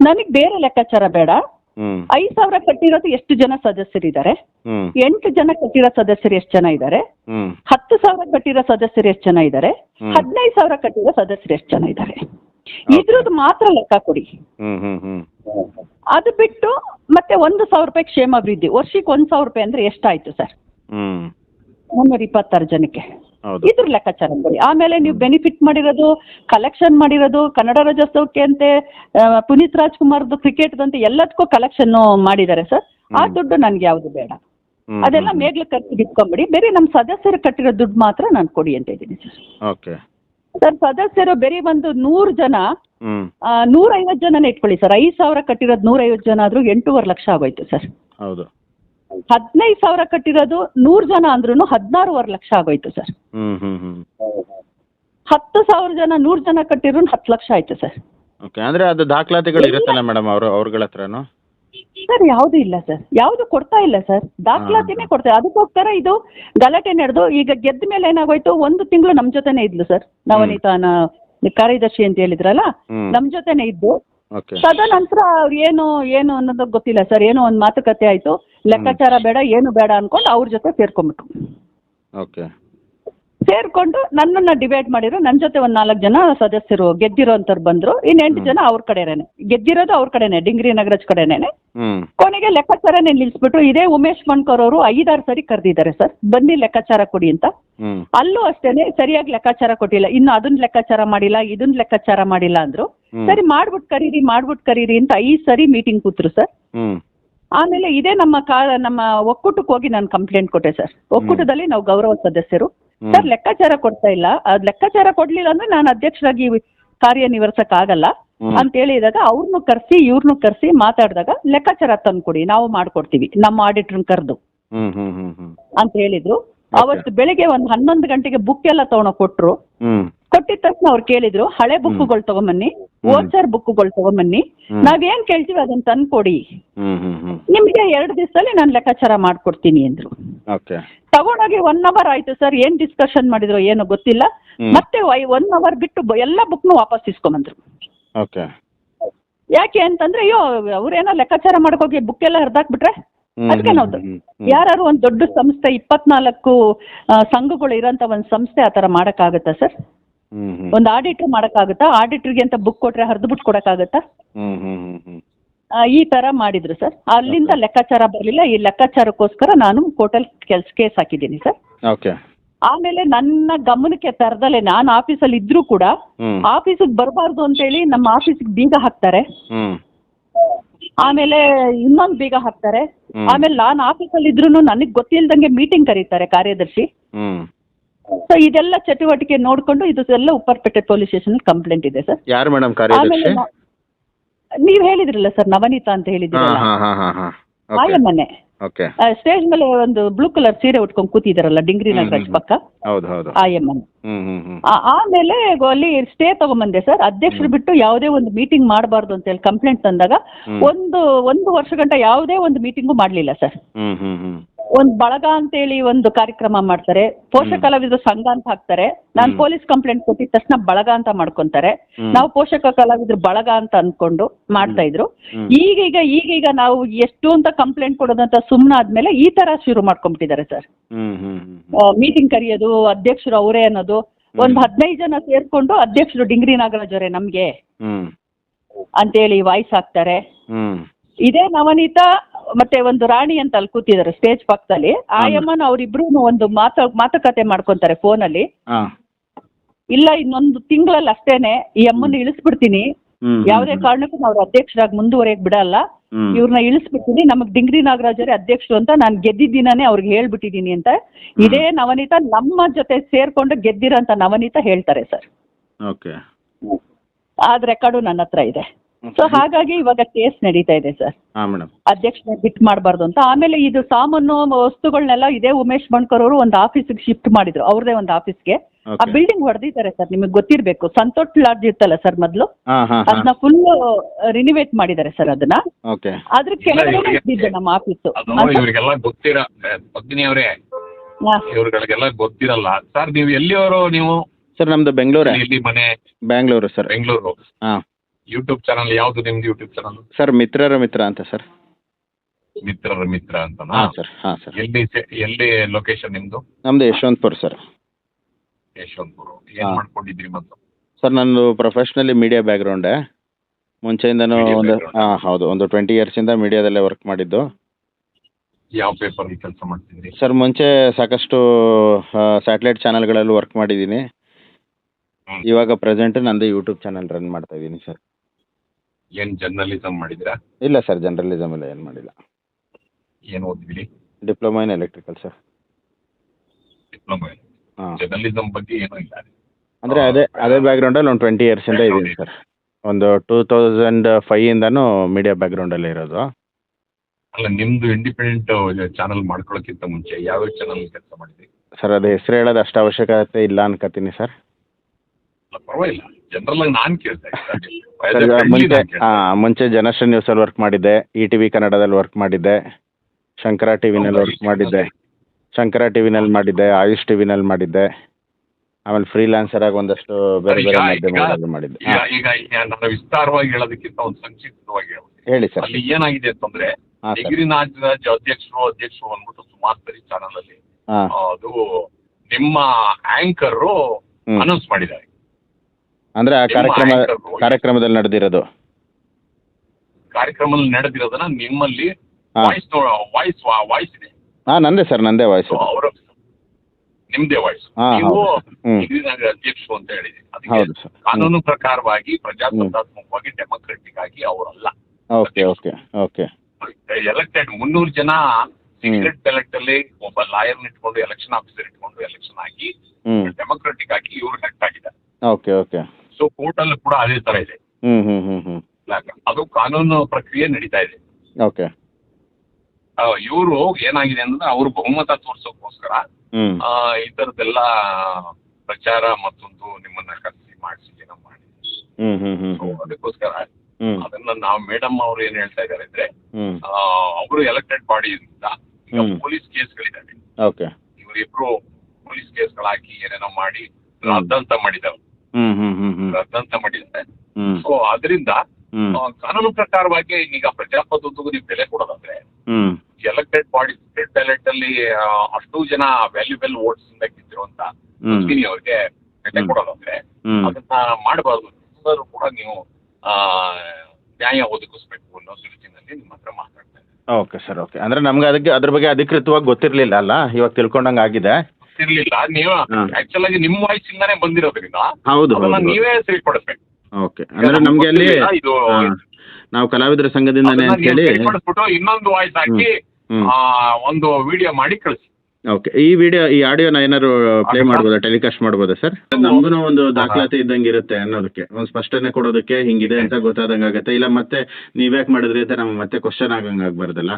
ನನಗೆ ಬೇರೆ ಲೆಕ್ಕಾಚಾರ ಬೇಡ. ಹ್ಮ್. ಐದು ಸಾವಿರ ಕಟ್ಟಿರೋದು ಎಷ್ಟು ಜನ ಸದಸ್ಯರಿದ್ದಾರೆ? ಹ್ಮ್. ಎಂಟು ಜನ ಕಟ್ಟಿರೋ ಸದಸ್ಯರು ಎಷ್ಟು ಜನ ಇದ್ದಾರೆ? ಹ್ಮ್. ಹತ್ತು ಸಾವಿರ ಕಟ್ಟಿರೋ ಸದಸ್ಯರು ಎಷ್ಟು ಜನ ಇದ್ದಾರೆ? ಹ್ಮ್. ಹದಿನೈದು ಸಾವಿರ ಕಟ್ಟಿರೋ ಸದಸ್ಯರು ಎಷ್ಟು ಜನ ಇದ್ದಾರೆ? ಇದ್ರದ್ದು ಮಾತ್ರ ಲೆಕ್ಕ ಕೊಡಿ. ಹ್ಮ್ ಹ್ಮ್ ಹ್ಮ್. ಅದು ಬಿಟ್ಟು ಮತ್ತೆ ಒಂದು ಸಾವಿರ ರೂಪಾಯಿ ಕ್ಷೇಮಾಭಿವೃದ್ಧಿ ವರ್ಷಕ್ಕೆ ಒಂದು ಸಾವಿರ ರೂಪಾಯಿ ಅಂದ್ರೆ ಎಷ್ಟಾಯ್ತು ಸರ್? ಹ್ಮ್. ಮುನ್ನೂರ ಇಪ್ಪತ್ತಾರು ಜನಕ್ಕೆ. ಹೌದು. ಇದ್ರ ಲೆಕ್ಕಾಚಾರ ಕೊಡಿ. ಆಮೇಲೆ ನೀವು ಬೆನಿಫಿಟ್ ಮಾಡಿರೋದು ಕಲೆಕ್ಷನ್ ಮಾಡಿರೋದು ಕನ್ನಡ ರಾಜ್ಯೋತ್ಸವಕ್ಕೆ ಅಂತೆ ಆ, ಪುನೀತ್ ರಾಜ್ಕುಮಾರ್ದು ಕ್ರಿಕೆಟ್ದಂತೆ ಎಲ್ಲದಕ್ಕೂ ಕಲೆಕ್ಷನ್ ಮಾಡಿದ್ದಾರೆ ಸರ್. ಆ ದುಡ್ಡು ನನ್ಗೆ ಯಾವುದು ಬೇಡ. ಹ್ಮ್, ಅದೆಲ್ಲ ಮೇಗ್ಲ ಮೇಗ್ಲು ಖರ್ಚಿಗೆ ಇಟ್ಕೊಂಬಿಡಿ ಬೇರೆ ನಮ್ಮ ಸದಸ್ಯರು ಕಟ್ಟಿರೋ ದುಡ್ಡು ಮಾತ್ರ ನಾನು ಕೊಡಿ ಅಂತ ಇದ್ದೀನಿ ಸರ್. ಓಕೆ. ಸರ್ ಸದಸ್ಯರು ಬೇರೆ ಒಂದು ನೂರು ಜನ ಹ್ಮ್. ಆ, ನೂರೈವತ್ತು ಜನನೇ ಇಟ್ಕೊಳ್ಳಿ ಸರ್. ಐದು ಸಾವಿರ ಕಟ್ಟಿರೋದು ನೂರೈವತ್ತು ಜನ ಆದರೂ ಎಂಟೂವರೆ ಲಕ್ಷ ಆಗೋಯ್ತು ಸರ್. ಹೌದು. ಹದಿನೈದು ಸಾವಿರ ಕಟ್ಟಿರೋದು ನೂರ್ ಜನ ಅಂದ್ರೂ ಹದಿನಾರೂವರೆ ಲಕ್ಷ ಆಗೋಯ್ತು ಸರ್. ಹತ್ತು ಸಾವಿರ ಜನ ನೂರ್ ಜನ ಕಟ್ಟಿರೋ ಹತ್ತು ಲಕ್ಷ ಆಯ್ತು ಸರ್. ಓಕೆ ಅಂದರೆ ಅದು ದಾಖಲಾತಿಗಳು ಇರುತ್ತಲ್ಲ ಮೇಡಮ್ ಅವರು ಅವ್ರಗಳ ಹತ್ರನು? ಸರ್ ಯಾವುದು ಇಲ್ಲ ಸರ್. ಯಾವುದು ಕೊಡ್ತಾ ಇಲ್ಲ ಸರ್. ದಾಖಲಾತಿನೇ ಕೊಡ್ತಾ ಅದಕ್ಕೋಸ್ಕರ ಇದು ಗಲಾಟೆ ನಡೆದು ಈಗ ಗೆದ್ದ ಮೇಲೆ ಏನಾಗೋಯ್ತು? ಒಂದು ತಿಂಗಳು ನಮ್ಮ ಜೊತೆನೆ ಇದ್ಲು ಸರ್. ನವನೀತಾನ ಕಾರ್ಯದರ್ಶಿ ಅಂತ ಹೇಳಿದ್ರಲ್ಲ? ನಮ್ ನಮ್ಮ ಜೊತೆನೇ ಇದ್ದು. ಓಕೆ ತದನಂತರ ಅವ್ರು ಏನು ಏನು ಅನ್ನೋದು ಗೊತ್ತಿಲ್ಲ ಸರ್. ಏನೋ ಒಂದು ಮಾತುಕತೆ ಆಯ್ತು. ಲೆಕ್ಕಾಚಾರ ಬೇಡ ಏನು ಬೇಡ ಅನ್ಕೊಂಡು ಅವ್ರ ಜೊತೆ ಸೇರ್ಕೊಂಡ್ಬಿಟ್ರು. ಓಕೆ. ಸೇರ್ಕೊಂಡು ನನ್ನನ್ನ ಡಿಬೇಟ್ ಮಾಡಿದ್ರು ನನ್ನ ಜೊತೆ ಒಂದು ನಾಲ್ಕು ಜನ ಸದಸ್ಯರು ಗೆದ್ದಿರೋ ಅಂತ ಬಂದ್ರು. ಇನ್ನು ಎಂಟು ಜನ ಅವ್ರ ಕಡೆನೇ ಗೆದ್ದಿರೋದು ಅವ್ರ ಕಡೆನೇ ಡಿಂಗ್ರಿ ನಗರಾಜ್ ಕಡೆನೇ ಕೊನೆಗೆ ಲೆಕ್ಕಾಚಾರನೇ ನಿಲ್ಲಿಸ್ಬಿಟ್ರು ಇದೇ ಉಮೇಶ್ ಮಣ್ಕರ್ ಅವರು ಐದಾರು ಸರಿ ಕರೆದಿದ್ದಾರೆ ಸರ್. ಬನ್ನಿ ಲೆಕ್ಕಾಚಾರ ಕೊಡಿ ಅಂತ. ಅಲ್ಲೂ ಅಷ್ಟೇನೆ ಸರಿಯಾಗಿ ಲೆಕ್ಕಾಚಾರ ಕೊಟ್ಟಿಲ್ಲ. ಇನ್ನು ಅದನ್ನ ಲೆಕ್ಕಾಚಾರ ಮಾಡಿಲ್ಲ ಇದನ್ನ ಲೆಕ್ಕಾಚಾರ ಮಾಡಿಲ್ಲ ಅಂದ್ರು. ಸರಿ ಮಾಡ್ಬಿಟ್ ಕರೀರಿ ಮಾಡ್ಬಿಟ್ ಕರೀರಿ ಅಂತ ಐದು ಸರಿ ಮೀಟಿಂಗ್ ಕೂತ್ರು ಸರ್. ಆಮೇಲೆ ಇದೇ ನಮ್ಮ ಕಾ ನಮ್ಮ ಒಕ್ಕೂಟಕ್ಕೆ ಹೋಗಿ ನಾನು ಕಂಪ್ಲೇಂಟ್ ಕೊಟ್ಟೆ ಸರ್ ಒಕ್ಕೂಟದಲ್ಲಿ ನಾವು ಗೌರವ ಸದಸ್ಯರು. ಸರ್ ಲೆಕ್ಕಾಚಾರ ಕೊಡ್ತಾ ಇಲ್ಲ. ಅದ್ ಲೆಕ್ಕಾಚಾರ ಕೊಡ್ಲಿಲ್ಲ ಅಂದ್ರೆ ನಾನು ಅಧ್ಯಕ್ಷರಾಗಿ ಕಾರ್ಯನಿರ್ವಹಿಸಕ್ ಆಗಲ್ಲ ಅಂತ ಹೇಳಿದಾಗ ಅವ್ರನ್ನೂ ಕರೆಸಿ ಇವ್ರನ್ನೂ ಕರೆಸಿ ಮಾತಾಡಿದಾಗ ಲೆಕ್ಕಾಚಾರ ತಂದ್ಕೊಡಿ ನಾವು ಮಾಡ್ಕೊಡ್ತೀವಿ. ನಮ್ಮ ಆಡಿಟರ್ ಕರೆದು. ಅಂತ ಹೇಳಿದ್ರು. ಅವತ್ತು ಬೆಳಿಗ್ಗೆ ಒಂದ್ ಹನ್ನೊಂದು ಗಂಟೆಗೆ ಬುಕ್ ಎಲ್ಲ ತಗೊಂಡು ಕೊಟ್ರು. ಕೊಟ್ಟಿದ ತಕ್ಷಣ ಅವ್ರು ಕೇಳಿದ್ರು ಹಳೆ ಬುಕ್ಗಳು ತಗೊಂಬನ್ನಿ. ಓದ್ಸರ್ ಬುಕ್ಗಳು ತಗೊಂಬನ್ನಿ. ನಾವ್ ನಾವೇನ್ ಕೇಳ್ತೀವಿ ಅದನ್ನ ತಂದ್ಕೊಡಿ. ಕೊಡಿ ನಿಮ್ಗೆ ಎರಡು ದಿವಸದಲ್ಲಿ ನಾನು ಲೆಕ್ಕಾಚಾರ ಮಾಡ್ಕೊಡ್ತೀನಿ ಅಂದ್ರು. ತಗೊಂಡೋಗಿ ಒನ್ ಅವರ್ ಆಯ್ತು ಸರ್ ಏನ್ ಡಿಸ್ಕಷನ್ ಮಾಡಿದ್ರು ಏನೋ ಗೊತ್ತಿಲ್ಲ. ಮತ್ತೆ ಒನ್ ಅವರ್ ಬಿಟ್ಟು ಎಲ್ಲಾ ಎಲ್ಲ ಬುಕ್ನು ವಾಪಸ್ ಇಸ್ಕೊಂಬಂದ್ರು. ಯಾಕೆ ಅಂತಂದ್ರೆ ಅಯ್ಯೋ ಅವ್ರೇನೋ ಲೆಕ್ಕಾಚಾರ ಮಾಡ್ಕೋಗಿ ಬುಕ್ ಎಲ್ಲ ಹರಿದಾಕ್ಬಿಟ್ರೆ ಅದಕ್ಕೆ ನಾವು. ಯಾರು ಒಂದು ದೊಡ್ಡ ಸಂಸ್ಥೆ ಇಪ್ಪತ್ನಾಲ್ಕು ಸಂಘಗಳು ಇರೋಂಥ ಒಂದು ಸಂಸ್ಥೆ ಆತರ ಥರ ಮಾಡೋಕ್ಕಾಗತ್ತಾ ಸರ್? ಒಂದು ಆಡಿಟ್ರ್ ಆಡಿಟರ್ ಆಡಿಟ್ರಿಗೆ ಅಂತ ಬುಕ್ ಕೊಟ್ರೆ ಹರಿದು ಬಿಟ್ಟು ಕೊಡಕ್ಕಾಗತ್ತಾ? ಈ ತರ ಮಾಡಿದ್ರು ಸರ್. ಅಲ್ಲಿಂದ ಲೆಕ್ಕಾಚಾರ ಬರಲಿಲ್ಲ. ಈ ಲೆಕ್ಕಾಚಾರಕ್ಕೋಸ್ಕರ ನಾನು ಕೋರ್ಟಲ್ಲಿ ಕೆಲ್ಸ ಕೇಸ್ ಹಾಕಿದ್ದೀನಿ ಸರ್. ಓಕೆ ಆಮೇಲೆ ನನ್ನ ಗಮನಕ್ಕೆ ತರದಲ್ಲೇ ನಾನು ಆಫೀಸಲ್ಲಿ ಇದ್ರೂ ಕೂಡ ಆಫೀಸಿಗೆ ಬರಬಾರ್ದು ಅಂತೇಳಿ ನಮ್ಮ ಆಫೀಸಿಗೆ ಬೀಗ ಹಾಕ್ತಾರೆ. ಆಮೇಲೆ ಇನ್ನೊಂದು ಬೀಗ ಹಾಕ್ತಾರೆ. ಆಮೇಲೆ ನಾನು ಆಫೀಸಲ್ಲಿ ಇದ್ರೂ ನನಗೆ ಗೊತ್ತಿಲ್ದಂಗೆ ಮೀಟಿಂಗ್ ಕರೀತಾರೆ ಕಾರ್ಯದರ್ಶಿ. ಸೊ ಇದೆಲ್ಲ ಚಟುವಟಿಕೆ ನೋಡಿಕೊಂಡು ಇದು ಎಲ್ಲ ಉಪ್ಪರ್ಪೇಟೆ ಪೊಲೀಸ್ ಸ್ಟೇಷನ್ ಕಂಪ್ಲೇಂಟ್ ಇದೆ ಸರ್. ಯಾರು ಮೇಡಮ್ ಆಮೇಲೆ ಕಾರ್ಯದರ್ಶಿ ನಾ- ನೀವ್ ಹೇಳಿದ್ರಲ್ಲ ಸರ್ ನವನೀತಾ ಅಂತ ಹೇಳಿದ್ರೆ ಹೇಳಿದ್ರಲ್ಲ. ಹಾಂ ಹಾಂ ಹಾಂ ಹಾಂ ಓಕೆ ಆಯಮ್ಮನೆ ಓಕೆ ಸ್ಟೇಜ್ ಮೇಲೆ ಒಂದು ಬ್ಲೂ ಕಲರ್ ಸೀರೆ ಉಟ್ಕೊಂಡು ಕೂತಿದಾರಲ್ಲ ಡಿಂಗ್ರಿ ನಾಗರಾಜ್ ಹ್ಮ್. ಪಕ್ಕ? ಹೌದು ಹೌದು. ಆಯಮ್ಮನೆ ಆ- ಆಮೇಲೆ ಅಲ್ಲಿ ಸ್ಟೇ ತಗೊಂಬಂದೆ ಸರ್. ಅಧ್ಯಕ್ಷರು ಬಿಟ್ಟು ಯಾವುದೇ ಒಂದು ಮೀಟಿಂಗ್ ಮಾಡಬಾರ್ದು ಅಂತ ಹೇಳಿ ಕಂಪ್ಲೇಂಟ್ ತಂದಾಗ ಹ್ಮ್. ಒಂದು ಒಂದು ವರ್ಷ ಗಂಟ ಯಾವುದೇ ಒಂದು ಮೀಟಿಂಗು ಮಾಡಲಿಲ್ಲ ಸರ್. ಹ್ಮ್ ಹ್ಮ್ ಹ್ಞೂ ಒಂದು ಬಳಗ ಅಂತೇಳಿ ಒಂದು ಕಾರ್ಯಕ್ರಮ ಮಾಡ್ತಾರೆ. ಪೋಷಕ ಕಲಾವಿದರು ಸಂಘ ಅಂತ ಹಾಕ್ತಾರೆ. ನಾನು ಪೊಲೀಸ್ ಕಂಪ್ಲೇಂಟ್ ಕೊಟ್ಟಿದ ತಕ್ಷಣ ಬಳಗ ಅಂತ ಮಾಡ್ಕೊಂತಾರೆ. ನಾವು ಪೋಷಕ ಕಲಾವಿದ್ರು ಬಳಗ ಅಂತ ಅನ್ಕೊಂಡು ಮಾಡ್ತಾ ಇದ್ರು. ಈಗೀಗ ಈಗೀಗ ನಾವು ಎಷ್ಟು ಅಂತ ಕಂಪ್ಲೇಂಟ್ ಕೊಡೋದಂತ ಸುಮ್ಮನಾದ್ಮೇಲೆ ಈ ತರ ಶುರು ಮಾಡ್ಕೊಂಡ್ಬಿಟ್ಟಿದ್ದಾರೆ ಸರ್. ಮೀಟಿಂಗ್ ಕರೆಯೋದು ಅಧ್ಯಕ್ಷರು ಅವರೇ ಅನ್ನೋದು ಒಂದ್ ಹದಿನೈದು ಜನ ಸೇರ್ಕೊಂಡು ಅಧ್ಯಕ್ಷರು ಡಿಂಗ್ರಿ ನಾಗರಾಜ್ ಅವರೇ ನಮ್ಗೆ ಅಂತೇಳಿ ವಾಯ್ಸ್ ಹಾಕ್ತಾರೆ. ಇದೇ ನವನೀತಾ ಮತ್ತೆ ಒಂದು ರಾಣಿ ಅಂತ ಅಲ್ಲಿ ಕೂತಿದ್ದಾರೆ ಸ್ಟೇಜ್ ಪಕ್ಕದಲ್ಲಿ. ಆಯಮ್ಮನ ಅವರಿಬ್ರು ಒಂದು ಮಾತ ಮಾತುಕತೆ ಮಾಡ್ಕೊಂತಾರೆ ಫೋನಲ್ಲಿ. ಹಾ. ಇಲ್ಲ ಇನ್ನೊಂದು ತಿಂಗಳಲ್ಲಿ ಅಷ್ಟೇನೆ ಈ ಅಮ್ಮನ ಇಳಿಸ್ಬಿಡ್ತೀನಿ. ಯಾವುದೇ ಕಾರಣಕ್ಕೂ ನಾವು ಅಧ್ಯಕ್ಷರಾಗಿ ಮುಂದುವರೆಯಕ್ ಬಿಡಲ್ಲ. ಇವ್ರನ್ನ ಇಳಿಸ್ಬಿಡ್ತೀನಿ. ನಮಗ್ ಡಿಂಗ್ರಿ ನಾಗರಾಜರೇ ಅಧ್ಯಕ್ಷರು ಅಂತ ನಾನು ಗೆದ್ದಿದ್ದೀನೇ ಅವ್ರಿಗೆ ಹೇಳ್ಬಿಟ್ಟಿದ್ದೀನಿ ಅಂತ. ಇದೇ ನವನೀತ ನಮ್ಮ ಜೊತೆ ಸೇರ್ಕೊಂಡು ಗೆದ್ದಿರೋಂಥ ನವನೀತ ಹೇಳ್ತಾರೆ ಸರ್. ಓಕೆ. ಆದ ರೆಕಾರ್ಡು ನನ್ನ ಹತ್ರ ಇದೆ. ಸೊ ಹಾಗಾಗಿ ಇವಾಗ ಕೇಸ್ ನಡೀತಾ ಇದೆ ಸರ್ ಹಾಂ ಬಿಟ್ ಅಧ್ಯಕ್ಷನ ಮಾಡಬಾರ್ದು ಅಂತ. ಆಮೇಲೆ ಇದು ಸಾಮಾನು ವಸ್ತುಗಳನ್ನೆಲ್ಲ ಇದೇ ಉಮೇಶ್ ಬಣ್ಕರ್ ಅವರು ಒಂದು ಆಫೀಸಿಗೆ ಶಿಫ್ಟ್ ಮಾಡಿದ್ರು ಅವ್ರದೇ ಒಂದು ಆಫೀಸ್ಗೆ ಆ ಬಿಲ್ಡಿಂಗ್ ಹೊಡೆದಿದ್ದಾರೆ ಸರ್ ನಿಮಗೆ ಗೊತ್ತಿರಬೇಕು. ಸಂತೋಷ್ ಲಾಡ್ಜ್ ಇತ್ತಲ್ಲ ಸರ್ ಮೊದಲು? ಹಾಂ ಹಾಂ ಹಾಂ. ಅದನ್ನ ಫುಲ್ ರಿನಿವೇಟ್ ಮಾಡಿದ್ದಾರೆ ಸರ್ ಅದನ್ನ. ಓಕೆ ಅದ್ರ ಕೆಳಗಡೆ ಇದ್ದಿದ್ದು ನಮ್ಮ ಆಫೀಸ್ ಅದು ಇವ್ರಿಗೆಲ್ಲ ಗೊತ್ತಿರ ಪತ್ನಿ ಅವರೇ. ಇವ್ರುಗಳಿಗೆಲ್ಲ ಗೊತ್ತಿರಲ್ಲ. ಸರ್ ನೀವು ಎಲ್ಲಿಯವರು ನೀವು? ಸರ್ ನಮ್ದು ಬೆಂಗಳೂರೇ. ಬೆಂಗಳೂರು ಮನೆ. Bangalore sir Bengaluru. ಹಾಂ. ಯೂಟ್ಯೂಬ್ ಚಾನಲ್ ಯಾವ್ದು ನಿಮ್ದು ಯೂಟ್ಯೂಬ್ ಚಾನಲ್ ಸರ್ ಮಿತ್ರರ ಮಿತ್ರ ಅಂತ ಸರ್ ಮಿತ್ರರ ಮಿತ್ರ ಅಂತನಾ? ಹಾಂ ಸರ್ ಹಾಂ ಸರ್ ಎಲ್ಲಿ ಸೆ- ಎಲ್ಲಿ ಲೊಕೇಶನ್ ನಿಮ್ದು? ನಮ್ಮದು ಯಶವಂತಪುರ ಸರ್ ಯಶವಂತಪುರ. ಏನ್ ಹಾ. ಮಾಡ್ಕೊಂಡಿದ್ರಿ ಮತ್ತು? ಸರ್ ನಂದು ಪ್ರೊಫೆಷ್ನಲಿ ಮೀಡಿಯಾ ಬ್ಯಾಕ್ಗ್ರೌಂಡೇ ಮುಂಚೆಯಿಂದನೂ Media ಒಂದು background. ಹಾಂ ಹೌದು. ಒಂದು ಟ್ವೆಂಟಿ ಇಯರ್ಸಿಂದ ಮೀಡಿಯಾದಲ್ಲೇ ವರ್ಕ್ ಮಾಡಿದ್ದು. ಯಾವ ಪೇಪರ್ ಕೆಲಸ ಮಾಡ್ತಿದ್ರಿ ಸರ್ ಮುಂಚೆ ಸಾಕಷ್ಟು ಸ್ಯಾಟಲೈಟ್ ಚಾನಲ್ಗಳಲ್ಲೂ ವರ್ಕ್ ಮಾಡಿದ್ದೀನಿ. ಹ್ಮ್. ಇವಾಗ ಪ್ರೆಸೆಂಟ್ ನಂದು ಯೂಟ್ಯೂಬ್ ಚಾನಲ್ ರನ್ ಮಾಡ್ತಾ ಇದ್ದೀನಿ ಸರ್ ಏನ್ ಜರ್ನಲಿಸಮ್ ಮಾಡಿದ್ದೀರಾ? ಇಲ್ಲ ಸರ್ ಜರ್ನಲಿಸಂ ಇಲ್ಲ ಏನು ಮಾಡಿಲ್ಲ. ಏನ್ ಓದಿದ್ರಿ? Diploma in electrical sir diploma ಹಾಂ. ಜರ್ನಲಿಸಮ್ ಬಗ್ಗೆ ಏನೂ ಇಲ್ಲ ಅಂದರೆ ಅದೇ ಅದೇ ಬ್ಯಾಕ್ಗ್ರೌಂಡಲ್ಲಿ ಒಂದು ಟ್ವೆಂಟಿ ಇಯರ್ಸಿಂದ ಇದ್ದೀನಿ ಸರ್ ಒಂದು ಟೂ ತೌಸಂಡ್ ಫೈಯಿಂದನೂ ಮೀಡಿಯಾ ಅಲ್ಲಿ ಇರೋದು. ಅಲ್ಲ ನಿಮ್ದು ಇಂಡಿಪೆಂಡೆಂಟ್ ಚಾನಲ್ ಮಾಡ್ಕೊಳ್ಳೋಕ್ಕಿಂತ ಮುಂಚೆ ಯಾವ ಚಾನಲ್ ಕೆಲಸ ಮಾಡಿದ್ರಿ? ಸರ್ ಅದು ಹೆಸರು ಹೇಳೋದು ಅಷ್ಟು ಅವಶ್ಯಕತೆ ಇಲ್ಲ ಅನ್ಕೋತೀನಿ ಸರ್ ಪರವಾಗಿಲ್ಲ. ಜನರಲ್ ಆಗಿ ನಾನು ಕೇಳ್ತಾ ಇದ್ದೆ. ಸರ್ ಮುಂಚೆ ಹಾಂ ಮುಂಚೆ ಜನಶ್ರೀ ನ್ಯೂಸಲ್ಲಿ ವರ್ಕ್ ಮಾಡಿದ್ದೆ ಇ ಟಿ ವಿ ಕನ್ನಡದಲ್ಲಿ ವರ್ಕ್ ಮಾಡಿದ್ದೆ ಶಂಕರ ಟಿ ವಿನಲ್ಲಿ ವರ್ಕ್ ಮಾಡಿದ್ದೆ ಶಂಕರ ಟಿ ವಿನಲ್ಲಿ ಮಾಡಿದ್ದೆ ಆಯುಷ್ ಟಿ ವಿನಲ್ಲಿ ಮಾಡಿದ್ದೆ ಆಮೇಲೆ ಫ್ರೀಲಾನ್ಸರ್ ಆಗಿ ಒಂದಷ್ಟು ಬೇರೆ ಬೇರೆ ಮಾಧ್ಯಮಗಳಲ್ಲಿ ಮಾಡಿದ್ದೆ. ಈಗ ಈಗ ನಾನು ವಿಸ್ತಾರವಾಗಿ ಹೇಳೋದಕ್ಕಿಂತ ಒಂದು ಸಂಕ್ಷಿಪ್ತವಾಗಿ ಹೇಳ್ತೀನಿ. ಹೇಳಿ ಸರ್. ಅಲ್ಲಿ ಏನಾಗಿದೆ ಅಂತಂದ್ರೆ ಹಾಂ ಸರ್. ಡಿಗ್ರಿ ಅಧ್ಯಕ್ಷರು ಅಧ್ಯಕ್ಷರು ಅಂದ್ಬಿಟ್ಟು ಸುಮಾರು ಸರಿ ಚಾನಲ್ ಅಲ್ಲಿ ಹಾಂ. ಅದು ನಿಮ್ಮ ಆಂಕರ್ ಹ್ಮ್. ಅನೌನ್ಸ್ ಮಾಡಿದ್ದಾರೆ. ಅಂದರೆ ಆ ಕಾರ್ಯಕ್ರಮ ಕಾರ್ಯಕ್ರಮದಲ್ಲಿ ನಡೆದಿರೋದು. ಕಾರ್ಯಕ್ರಮದಲ್ಲಿ ನಡೆದಿರೋದನ್ನ ನಿಮ್ಮಲ್ಲಿ ಹಾ. ವಾಯ್ಸ್ ವಾಯ್ಸ್ ವಾಯ್ಸ್ ಇದೆ. ಹಾಂ ನಂದೇ ಸರ್ ನಂದೇ ವಾಯ್ಸ್ ಅವರು ನಿಮ್ದೇ ವಾಯ್ಸ್ ಹಾ, ನೀವು ಹೌದು. ಹ್ಮ್. ಅಧ್ಯಕ್ಷರು ಅಂತ ಹೇಳಿದೆ ಅದಕ್ಕೆ ಹೌದು ಸರ್ ಕಾನೂನು ಪ್ರಕಾರವಾಗಿ ಪ್ರಜಾಸತ್ತಾತ್ಮಕವಾಗಿ ಡೆಮೊಕ್ರೆಟಿಕ್ ಆಗಿ ಅವರಲ್ಲ. Okay okay okay. ಎಲೆಕ್ಟೆಡ್ ಮುನ್ನೂರು ಜನ ಸೀಕ್ರೆಟ್ ಬ್ಯಾಲೆಟ್ ಅಲ್ಲಿ ಒಬ್ಬ ಲಾಯರ್ ಇಟ್ಕೊಂಡು ಎಲೆಕ್ಷನ್ ಆಫೀಸರ್ ಇಟ್ಕೊಂಡು ಎಲೆಕ್ಷನ್ ಆಗಿ ಡೆಮೊಕ್ರೆಟಿಕ್ ಆಗಿ ಇವ್ರು ಎಲೆಕ್ಟ್ ಆಗಿದ್ದಾರೆ. Okay okay. ಸೊ ಕೋರ್ಟ್ ಅಲ್ಲಿ ಕೂಡ ಅದೇ ತರ ಇದೆ. ಅದು ಕಾನೂನು ಪ್ರಕ್ರಿಯೆ ನಡೀತಾ ಇದೆ. ಓಕೆ. ಇವರು ಏನಾಗಿದೆ ಅಂದ್ರೆ ಅವರು ಬಹುಮತ ತೋರ್ಸೋಕ್ಕೋಸ್ಕರ ಆ, ಈ ತರದೆಲ್ಲ ಪ್ರಚಾರ ಮತ್ತೊಂದು ನಿಮ್ಮನ್ನ ಕರೆಸಿ ಮಾಡಿಸಿ ಏನೋ ಮಾಡಿ ಹ್ಮ್ ಹ್ಮ್ ಹ್ಮ್ ಅದಕ್ಕೋಸ್ಕರ ಅದನ್ನ ನಾವು ಮೇಡಮ್ ಅವ್ರು ಏನ್ ಹೇಳ್ತಾ ಇದ್ದಾರೆ ಅಂದ್ರೆ ಅವರು ಎಲೆಕ್ಟೆಡ್ ಮಾಡಿ ಈಗ ಹ್ಮ್. ಪೊಲೀಸ್ ಕೇಸ್ಗಳಿದ್ದಾವೆ. ಓಕೆ. ಇವರಿಬ್ರು ಪೊಲೀಸ್ ಕೇಸ್ಗಳಾಕಿ ಏನೇನೋ ಮಾಡಿ ಹ್ಮ್. ರದ್ದಂತ ರದ್ದಂತ ಮಾಡಿದ್ದಾರೆ. ಸೊ ಅದರಿಂದ ಕಾನೂನು ಪ್ರಕಾರವಾಗಿ ಈಗ ಪ್ರಜಾಪ್ರಭುತ್ವಕ್ಕೂ ನೀವು ಬೆಲೆ ಕೊಡೋದಾದ್ರೆ ಎಲೆಕ್ಟೆಡ್ ಬಾಡಿ ಸ್ಟೇಟ್ ಬ್ಯಾಲೆಟ್ ಅಲ್ಲಿ ಅಷ್ಟು ಜನ ವ್ಯಾಲ್ಯೂಬಲ್ ವೋಟ್ಸ್ ಇಂದ ಗೆದ್ದಿರುವಂತ ಅಶ್ವಿನಿ ಅವ್ರಿಗೆ ಬೆಲೆ. ಕೊಡೋದಾದ್ರೆ ಅದನ್ನ ಮಾಡಬಾರ್ದು. ಕೂಡ ನೀವು ಆ, ನ್ಯಾಯ ಒದಗಿಸ್ಬೇಕು ಅನ್ನೋ ದೃಷ್ಟಿನಲ್ಲಿ ನಿಮ್ಮ ಹತ್ರ ಮಾತಾಡ್ತಾ ಓಕೆ ಸರ್ ಓಕೆ ಅಂದ್ರೆ ನಮ್ಗೆ ಅದಕ್ಕೆ ಅದ್ರ ಬಗ್ಗೆ ಅಧಿಕೃತವಾಗಿ ಗೊತ್ತಿರಲಿಲ್ಲ ಅಲ್ಲ? ಇವಾಗ ತಿಳ್ಕೊಂಡಂಗೆ ಆಗಿದೆ ಇರ್ಲಿಲ್ಲ ನೀವು. ಆಕ್ಚುಲ್ ಆಗಿ ನಿಮ್ಮ ಇಂದಾನೆ ಬಂದಿರೋದ್ರಿಂದ ಹೌದು ಅದನ್ನ ನೀವೇ ಸರಿಪಡಿಸ್ಬೇಕು. ಓಕೆ ಅಂದ್ರೆ ನಮಗೆ ಅಲ್ಲಿ ಇದು. ನಾವು ಕಲಾವಿದರ ಸಂಘದಿಂದನೇ ಅಂತ ಸರಿಪಡಿಸ್ಬಿಟ್ಟು ಇನ್ನೊಂದು ವಾಯ್ಸ್ ಹಾಕಿ ಆ, ಒಂದು ವಿಡಿಯೋ ಮಾಡಿ ಕಳಿಸಿ. ಓಕೆ ಈ ವಿಡಿಯೋ ಈ ಆಡಿಯೋನ ಏನಾದ್ರು ಪ್ಲೇ ಮಾಡ್ಬೋದಾ? ಟೆಲಿಕಾಸ್ಟ್ ಮಾಡ್ಬೋದಾ ಸರ್ ನಮಗೂ ಒಂದು ದಾಖಲಾತಿ ಇದ್ದಂಗೆ ಇರುತ್ತೆ ಅನ್ನೋದಕ್ಕೆ. ಒಂದು ಸ್ಪಷ್ಟನೆ ಕೊಡೋದಕ್ಕೆ ಹಿಂಗಿದೆ ಅಂತ ಗೊತ್ತಾದಂಗೆ ಆಗುತ್ತೆ. ಇಲ್ಲ ಮತ್ತೆ ನೀವ್ಯಾಕೆ ಮಾಡಿದ್ರಿ ಅಂತ ನಮ್ಗೆ ಮತ್ತೆ ಕ್ವಶನ್ ಆಗಂಗೆ ಆಗ್ಬಾರ್ದಲ್ಲ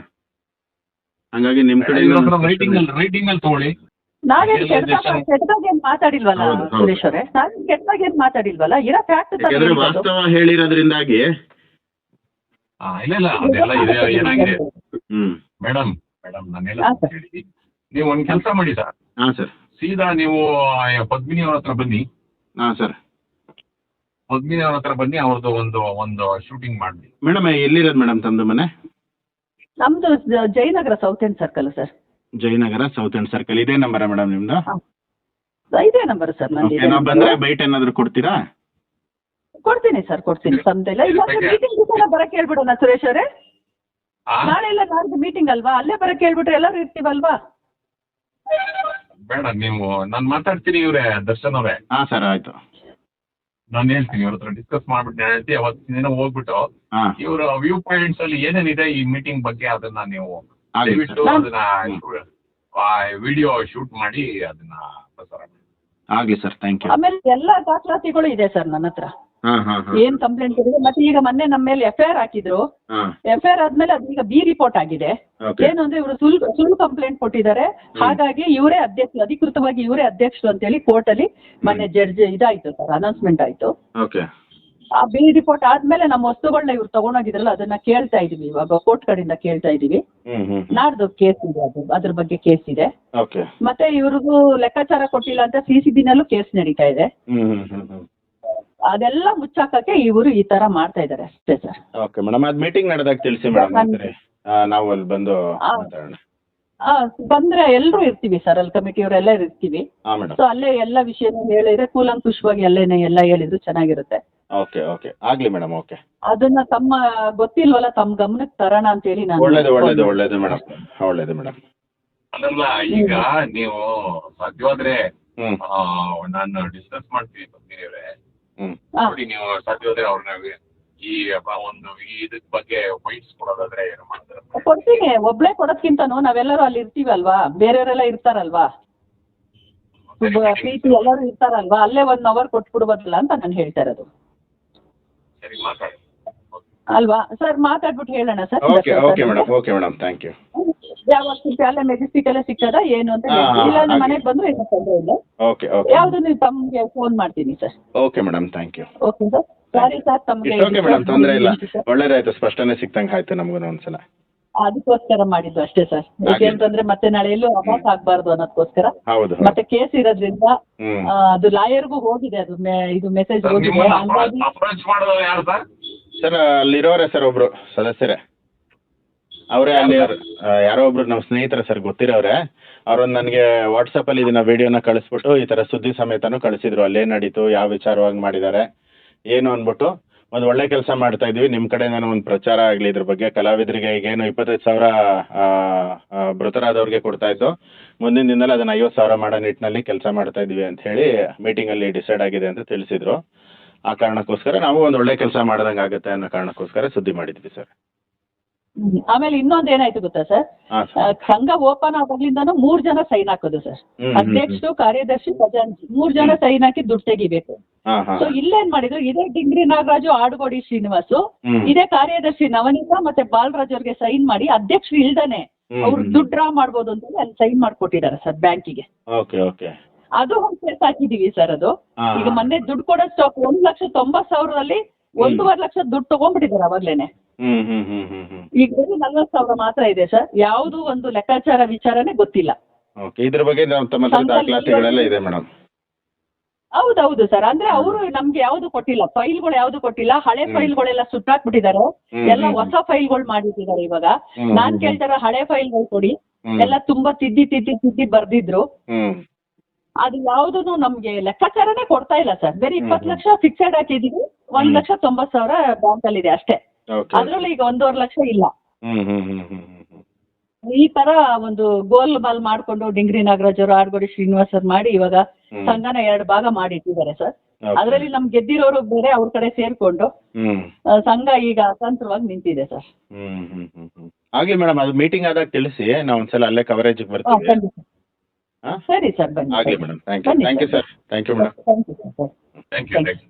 ಹಂಗಾಗಿ ನಿಮ್ಮ ಕಡೆ ರೈಟಿಂಗ್ ಅಲ್ಲಿ ರೈಟಿಂಗ್ ಅಲ್ಲಿ ತಗೊಳ್ಳಿ. ನಾವೇನ್ ಕೆಟ್ಟದಾಗ ಏನ್ ಮಾತಾಡಿಲ್ವಲ್ಲ. ಸುರೇಶ್ ಅವರೇ ನಾವೇನ್ ಕೆಟ್ಟದಾಗ ಮಾತಾಡಿಲ್ವಲ್ಲ? ಇರೋ ಫ್ಯಾಕ್ಟ್ ಯಾಕಂದ್ರೆ ವಾಸ್ತವ ಹೇಳಿರೋದ್ರಿಂದಾಗಿ ಆ, ಇಲ್ಲ ಇಲ್ಲ ಅದೆಲ್ಲ ಇದೆ ಏನಾಗಿದೆ? ಹ್ಮ್. ಮೇಡಮ್ ಮೇಡಮ್ ನಾನು ನೀವು ಒಂದ್ ಕೆಲಸ ಮಾಡಿ ಸರ್. ಹಾ ಸರ್. ಸೀದಾ ನೀವು ಆ, ಪದ್ಮಿನಿ ಅವ್ರ ಹತ್ರ ಬನ್ನಿ. ಹಾ ಸರ್. ಪದ್ಮಿನಿ ಅವ್ರ ಹತ್ರ ಬನ್ನಿ ಅವ್ರದ್ದು ಒಂದು ಒಂದು ಶೂಟಿಂಗ್ ಮಾಡಿ ಮೇಡಮ್ ಎಲ್ಲಿರೋದು ಮೇಡಮ್ ತಮ್ದು ಮನೆ? ನಮ್ದು Jayanagar south end circle sir. Jayanagar south end circle ಇದೇ ನಂಬರ ಮೇಡಮ್ ನಿಮ್ದು? ಇದೇ ನಂಬರ್ ಸರ್ ನಂದು ಓಕೆ ಇದೇ ನಾವು number. ಬಂದ್ರೆ ಬೈಟ್ ಏನಾದ್ರು ಕೊಡ್ತೀರಾ? ಕೊಡ್ತೀನಿ ಸರ್ ಕೊಡ್ತೀನಿ ತೊಂದ್ರೆ ಇಲ್ಲ ಇಲ್ಲ ಮೀಟಿಂಗ್ ಬರಕ್ ಹೇಳ್ಬಿಡೋಣ ಸುರೇಶ್ ಅವರೇ. ಆ? ನಾಳೆ ಇಲ್ಲ ನಾಡ್ದು ಮೀಟಿಂಗ್ ಅಲ್ವಾ? ಅಲ್ಲೇ ಬರಕ್ ಹೇಳ್ಬಿಟ್ರೆ ಎಲ್ಲರೂ ಇರ್ತೀವಲ್ವಾ? ಬೇಡ ನೀವು ನಾನು ಮಾತಾಡ್ತೀನಿ ಇವ್ರೆ ದರ್ಶನ್ ಅವರೇ. ಹಾ ಸರ್ ಆಯ್ತು. ನಾನು ಹೇಳ್ತೀನಿ ಇವ್ರ ಹತ್ರ ಡಿಸ್ಕಸ್ ಮಾಡ್ಬಿಟ್ಟು ನಾನು ಹೇಳ್ತೀನಿ ಅವತ್ತಿನ ದಿನ ಹೋಗ್ಬಿಟ್ಟು ಹಾ. ಇವರ ವ್ಯೂ ಪಾಯಿಂಟ್ಸ್ ಅಲ್ಲಿ ಏನೇನಿದೆ ಈ ಮೀಟಿಂಗ್ ಬಗ್ಗೆ ಅದನ್ನ ನೀವು ಸರ್ ಅದನ್ನ ವಿಡಿಯೋ ಶೂಟ್ ಮಾಡಿ ಅದನ್ನ ಪ್ರಸಾರ ಮಾಡಿ. ಆಗ್ಲಿ ಸರ್ ಥ್ಯಾಂಕ್ ಯು ಆಮೇಲೆ ಎಲ್ಲಾ ದಾಖಲಾತಿಗಳು ಇದೆ ಸರ್ ನನ್ನ ಹತ್ರ. ಹಾ ಹಾ ಹಾ. ಏನ್ ಕಂಪ್ಲೇಂಟ್ ಇದೆ ಮತ್ತೆ ಈಗ ಮೊನ್ನೆ ನಮ್ಮ ಮೇಲೆ ಎಫ್ ಐ ಆರ್ ಹಾಕಿದ್ರು. ಹಾ. ಎಫ್ ಐ ಆರ್ ಆದ್ಮೇಲೆ ಅದೀಗ ಬಿ ರಿಪೋರ್ಟ್ ಆಗಿದೆ. ಏನು ಅಂದ್ರೆ ಇವರು ಸುಳ್ಳು ಸುಳ್ಳು ಕಂಪ್ಲೇಂಟ್ ಕೊಟ್ಟಿದ್ದಾರೆ. ಹಾಗಾಗಿ ಇವರೇ ಅಧ್ಯಕ್ಷರು ಅಧಿಕೃತವಾಗಿ ಇವರೇ ಅಧ್ಯಕ್ಷರು ಅಂತೇಳಿ ಕೋರ್ಟ್ ಅಲ್ಲಿ ಮೊನ್ನೆ ಜಡ್ಜ್ ಇದಾಯ್ತು ಸರ್ ಅನೌನ್ಸ್ಮೆಂಟ್ ಆಯ್ತು. ಓಕೆ ಆ ಬಿ ರಿಪೋರ್ಟ್ ಆದ್ಮೇಲೆ ನಮ್ಮ ವಸ್ತುಗಳನ್ನ ಇವ್ರು ತಗೊಂಡೋಗಿದ್ರಲ್ಲ ಅದನ್ನ ಕೇಳ್ತಾ ಇದೀವಿ. ಇವಾಗ ಕೋರ್ಟ್ ಕಡೆಯಿಂದ ಕೇಳ್ತಾ ಇದೀವಿ ನಾಡ್ದು ಕೇಸ್ ಇದೆ ಅದು ಅದ್ರ ಬಗ್ಗೆ ಕೇಸ್ ಇದೆ. ಓಕೆ ಮತ್ತೆ ಇವ್ರಿಗೂ ಲೆಕ್ಕಾಚಾರ ಕೊಟ್ಟಿಲ್ಲ ಅಂತ ಸಿ ಸಿ ಬಿನಲ್ಲೂ ಕೇಸ್ ನಡೀತಾ ಇದೆ ಅದೆಲ್ಲ ಮುಚ್ಚಾಕಕ್ಕೆ ಇವರು ಈ ತರ ಮಾಡ್ತಾ ಇದ್ದಾರೆ ಅಷ್ಟೇ ಸರ್. ಓಕೆ ಮೇಡಮ್ ಅದು ಮೀಟಿಂಗ್ ನಡೆದಾಗ ತಿಳಿಸಿ ಮೇಡಮ್ ನಾವು ಅಲ್ಲಿ ಬಂದು. ಮಾತಾಡೋಣ. ಆ, ಬಂದ್ರೆ ಎಲ್ಲರೂ ಇರ್ತೀವಿ ಸರ್ ಅಲ್ಲಿ ಕಮಿಟಿಯವರೆಲ್ಲ ಇರ್ತೀವಿ. ಹಾಂ ಮೇಡಮ್ ಸೊ ಅಲ್ಲೇ ಎಲ್ಲ ವಿಷಯನೂ ಹೇಳಿದ್ರೆ ಕೂಲಂಕುಷವಾಗಿ ಅಲ್ಲೇನೆ ಎಲ್ಲ ಹೇಳಿದ್ರು ಚೆನ್ನಾಗಿರುತ್ತೆ. ಓಕೆ ಓಕೆ ಆಗಲಿ ಮೇಡಮ್ ಓಕೆ ಅದನ್ನ ತಮ್ಮ ಗೊತ್ತಿಲ್ವಲ್ಲ ತಮ್ಮ ಗಮನಕ್ಕೆ ತರೋಣ ಅಂತೇಳಿ ನಾನು ಒಳ್ಳೇದು ಒಳ್ಳೇದು ಒಳ್ಳೇದು ಮೇಡಮ್ ಒಳ್ಳೇದು ಮೇಡಮ್ ಅಲ್ಲಲ್ಲ ಈಗ ನೀವು ಸಾಧ್ಯವಾದ್ರೆ ಹ್ಮ್. ಆ, ನಾನು ಡಿಸ್ಕಸ್ ಮಾಡ್ತೀನಿ ಹಾ. ನೋಡಿ ನೀವು ಸದ್ಯೋದ್ರೆ ಅವ್ರನ್ನ ಈ ಬ- ಒಂದು ಈ ಇದಕ್ ಬಗ್ಗೆ ವೈಟ್ಸ್ ಕೊಡೋದಾದ್ರೆ ಏನು ಮಾಡ್ತಾರೆ? ಕೊಡ್ತೀನಿ ಒಬ್ಳೆ ಕೊಡೋದ್ಕಿಂತನೂ ನಾವೆಲ್ಲರೂ ಅಲ್ಲಿ ಇರ್ತೀವಲ್ವಾ? ಬೇರೆಯವರೆಲ್ಲ ಇರ್ತಾರಲ್ವಾ? ಪ್ರೀತಿ ಎಲ್ಲರೂ ಇರ್ತಾರಲ್ವಾ? ಅಲ್ಲೇ ಒನ್ ಅವರ್ ಕೊಟ್ಬಿಡ್ಬೋದಲ್ಲ ಅಂತ ನಾನು ಹೇಳ್ತಾ ಇರೋದು. ಅಲ್ವಾ? ಸರ್ ಮಾತಾಡ್ಬಿಟ್ಟು ಹೇಳೋಣ sir. Okay okay madam okay madam thank you ಯಾವ ಅಲ್ಲೇ ಮೆಜೆಸ್ಟಿಕ್ ಎಲ್ಲ ಸಿಗ್ತದಾ ಏನು ಅಂತ ಹೇಳಿ. ಇಲ್ಲ ನಮ್ಮ ಮನೆಗೆ ಬಂದ್ರೆ ಏನು ತೊಂದರೆ ಇಲ್ಲ. ಓಕೆ ಓಕೆ ಯಾವ್ದು ನೀವು ತಮ್ಗೆ ಫೋನ್ ಮಾಡ್ತೀನಿ sir. Okay madam thank you okay sir sorry sir ತಮಗೆ ಓಕೆ ಮೇಡಮ್ ತೊಂದ್ರೆ ಇಲ್ಲ. ಒಳ್ಳೇದಾಯ್ತು ಸ್ಪಷ್ಟನೆ ಸಿಕ್ತಂಗೆ ಆಯ್ತು ನಮಗೂ ಒಂದ್ಸಲ ಅದಕ್ಕೋಸ್ಕರ ಮಾಡಿದ್ದು ಅಷ್ಟೇ ಸರ್. ಯಾಕೆ ಅಂತಂದ್ರೆ ಮತ್ತೆ ನಾಳೆ ಎಲ್ಲೂ ಅಭಾಸ ಆಗ್ಬಾರ್ದು ಅನ್ನೋದಕ್ಕೋಸ್ಕರ ಹೌದು ಮತ್ತೆ ಕೇಸ್ ಇರೋದ್ರಿಂದ ಹ್ಮ್. ಆ, ಅದು ಲಾಯರ್ಗೂ ಹೋಗಿದೆ ಅದು ಮೆ- ಇದು ಮೆಸೇಜ್ ಹೋಗಿದೆ. ನಿಮ್ಮನ್ನ ಹಂಗಾಗಿ ಅಪ್ರೋಚ್ ಮಾಡೋದು ಯಾರು ಸರ್? ಸರ್ ಅಲ್ಲಿರೋರೆ ಸರ್ ಒಬ್ರು ಸದಸ್ಯರೇ. ಅವರೇ ಅಲ್ಲಿ ಆ, ಯಾರೋ ಒಬ್ರು ನಮ್ಮ ಸ್ನೇಹಿತರ ಸರ್ ಗೊತ್ತಿರೋರೆ. ಅವ್ರೊಂದು ನನಗೆ ವಾಟ್ಸಪ್ಪಲ್ಲಿ ಇದನ್ನ ವಿಡಿಯೋನ ಕಳಿಸ್ಬಿಟ್ಟು ಈ ತರ ಸುದ್ದಿ ಸಮೇತನೂ ಕಳಿಸಿದ್ರು. ಅಲ್ಲೇ ನಡೀತು ಯಾವ ವಿಚಾರವಾಗಿ ಮಾಡಿದ್ದಾರೆ ಏನು ಅಂದ್ಬಿಟ್ಟು. ಒಂದು ಒಳ್ಳೆ ಕೆಲಸ ಮಾಡ್ತಾ ಇದೀವಿ ಕಡೆ ಕಡೆಯಿಂದನೂ ಒಂದು ಪ್ರಚಾರ ಆಗಲಿ, ಇದ್ರ ಬಗ್ಗೆ ಕಲಾವಿದರಿಗೆ ಈಗೇನು ಇಪ್ಪತ್ತೈದು ಸಾವಿರ ಮೃತರಾದವ್ರಿಗೆ ಕೊಡ್ತಾ ಇದ್ದು, ಮುಂದಿನ ದಿನದಲ್ಲಿ ಅದನ್ನ ಐವತ್ತು ಸಾವಿರ ಮಾಡೋ ನಿಟ್ಟಿನಲ್ಲಿ ಕೆಲಸ ಮಾಡ್ತಾ ಇದೀವಿ ಅಂತ ಹೇಳಿ ಮೀಟಿಂಗಲ್ಲಿ ಡಿಸೈಡ್ ಆಗಿದೆ ಅಂತ ತಿಳಿಸಿದ್ರು. ಆ ಕಾರಣಕ್ಕೋಸ್ಕರ ನಾವು ಒಂದು ಒಳ್ಳೆ ಕೆಲಸ ಮಾಡ್ದಂಗೆ ಆಗುತ್ತೆ ಅನ್ನೋ ಕಾರಣಕ್ಕೋಸ್ಕರ ಸುದ್ದಿ ಮಾಡಿದ್ವಿ ಸರ್. ಹ್ಮ್. ಆಮೇಲೆ ಇನ್ನೊಂದ್ ಏನಾಯ್ತು ಗೊತ್ತಾ ಸರ್? ಹಾಂ ಸರ್ ಸಂಘ ಓಪನ್ ಆದಾಗ್ಲಿಂದಾನು ಮೂರ್ ಜನ ಸೈನ್ ಹಾಕೋದು ಸರ್. ಹ್ಮ್, ಹ್ಮ್, ಅಧ್ಯಕ್ಷರು ಕಾರ್ಯದರ್ಶಿ ಖಜಾಂಚಿ ಮೂರ್ ಜನ ಸೈನ್ ಹಾಕಿ ದುಡ್ಡು ತೆಗಿಬೇಕು. ಹಾಂ ಹಾಂ. ಸೊ ಇಲ್ಲೇನ್ ಮಾಡಿದ್ರು? ಇದೇ ಡಿಂಗ್ರಿ ನಾಗರಾಜು ಆಡುಗೋಡಿ ಶ್ರೀನಿವಾಸು ಹ್ಮ್. ಇದೇ ಕಾರ್ಯದರ್ಶಿ ನವನೀತ ಮತ್ತೆ ಬಾಲರಾಜ್ ಅವ್ರಿಗೆ ಸೈನ್ ಮಾಡಿ ಅಧ್ಯಕ್ಷರು ಇಲ್ದಾನೆ ಹ್ಮ್, ಅವ್ರು ಹ್ಮ್. ದುಡ್ಡು ಡ್ರಾ ಮಾಡ್ಬೋದು ಅಂತ ಹೇಳಿ ಅಲ್ಲಿ ಸೈನ್ ಮಾಡ್ಕೊಟ್ಟಿದ್ದಾರೆ ಸರ್ ಬ್ಯಾಂಕಿಗೆ. Okay okay. ಅದು ಒಂದು ಕೇಸ್ ಹಾಕಿದೀವಿ ಸರ್ ಅದು. ಹಾ, ಈಗ ಮೊನ್ನೆ ದುಡ್ಡು ಕೊಡೋ ಸ್ಟಾಕ್ ಒಂದ್ ಲಕ್ಷ ತೊಂಬತ್ ಸಾವಿರದಲ್ಲಿ ಒಂದೂವರೆ ಲಕ್ಷ ದುಡ್ಡು ತಗೊಂಡ್ಬಿಟ್ಟಿದ್ದಾರೆ ಅವಾಗ್ಲೇನೆ ಹ್ಮ್ ಹ್ಮ್ ಹ್ಮ್ ಈಗ ಬರೀ ನಲ್ವತ್ತು ಸಾವಿರ ಮಾತ್ರ ಇದೆ ಸರ್. ಯಾವುದು ಒಂದು ಲೆಕ್ಕಾಚಾರ ವಿಚಾರನೇ ಗೊತ್ತಿಲ್ಲ. ಓಕೆ ಇದ್ರ ಬಗ್ಗೆ ನಾವು ತಮ್ಮ ಹತ್ರ ಸಂಘದಲ್ಲಿ ದಾಖಲಾತಿಗಳೆಲ್ಲ ಇದೆ ಮೇಡಮ್. ಹೌದೌದು ಸರ್. ಅಂದ್ರೆ ಅವರು ನಮ್ಗೆ ಯಾವ್ದು ಕೊಟ್ಟಿಲ್ಲ. ಫೈಲ್ಗಳು ಯಾವ್ದು ಕೊಟ್ಟಿಲ್ಲ. ಹಳೆ. ಫೈಲ್ಗಳೆಲ್ಲ ಸುಟ್ಟಾಕ್ಬಿಟ್ಟಿದ್ದಾರೆ. ಹ್ಮ್, ಎಲ್ಲ ಹೊಸ ಫೈಲ್ಗಳು ಮಾಡಿಟ್ಟಿದ್ದಾರೆ ಇವಾಗ. ನಾನ್ ಕೇಳ್ತಾರ ಹಳೆ ಫೈಲ್ಗಳು ಕೊಡಿ. ಎಲ್ಲ ತುಂಬಾ ತಿದ್ದಿ ತಿದ್ದಿ ತಿದ್ದಿ ಬರ್ದಿದ್ರು. ಅದು ಯಾವ್ದು ನಮ್ಗೆ ಲೆಕ್ಕಾಚಾರನೇ ಕೊಡ್ತಾ ಇಲ್ಲ ಸರ್. ಬೇರೆ ಇಪ್ಪತ್ತು ಲಕ್ಷ ಫಿಕ್ಸೆಡ್ ಹಾಕಿದೀವಿ. ಒಂದ್. ಲಕ್ಷ ತೊಂಬತ್ ಸಾವಿರ ಬ್ಯಾಂಕ್ ಅಲ್ಲಿ ಇದೆ ಅಷ್ಟೇ. ಅದ್ರಲ್ಲಿ ಈಗ ಒಂದೂವರೆ ಲಕ್ಷ ಇಲ್ಲ. ಹ್ಮ್ ಹ್ಮ್ ಹ್ಮ್ ಹ್ಮ್ ಹ್ಮ್ ಹ್ಮ್. ಈ ತರ ಒಂದು ಗೋಲ್ ಬಾಲ್ ಮಾಡ್ಕೊಂಡು ಡಿಂಗ್ರಿ ನಾಗರಾಜ್ ಅವರು ಆಡ್ಗೋಡಿ ಶ್ರೀನಿವಾಸ್ ಅವ್ರು ಮಾಡಿ ಇವಾಗ ಹ್ಮ್. ಸಂಘನ ಎರಡು ಭಾಗ ಮಾಡಿ ಇಟ್ಟಿದ್ದಾರೆ ಸರ್. Okay. ಅದರಲ್ಲಿ ನಮ್ ಗೆದ್ದಿರೋರು ಬೇರೆ ಅವ್ರ ಕಡೆ ಸೇರ್ಕೊಂಡು ಹ್ಮ್. ಆ, ಸಂಘ ಈಗ ಅತಂತ್ರವಾಗಿ ನಿಂತಿದೆ ಸರ್. ಹ್ಮ್ ಹ್ಮ್ ಹ್ಮ್ ಹ್ಮ್. ಹಾಗೆ ಮೇಡಮ್ ಅದು ಮೀಟಿಂಗ್ ಆದಾಗ ತಿಳಿಸಿ ನಾವು ಒಂದ್ಸಲ ಅಲ್ಲೇ ಕವರೇಜ್ ಹಾ, ಬರ್ತೀವಿ. ಹಾ? ಸರಿ ಸರ್ ಬನ್ನಿ. ಆಗ್ಲಿ madam. Thank you thank you sir. Thank you madam thank you sir thank you thank you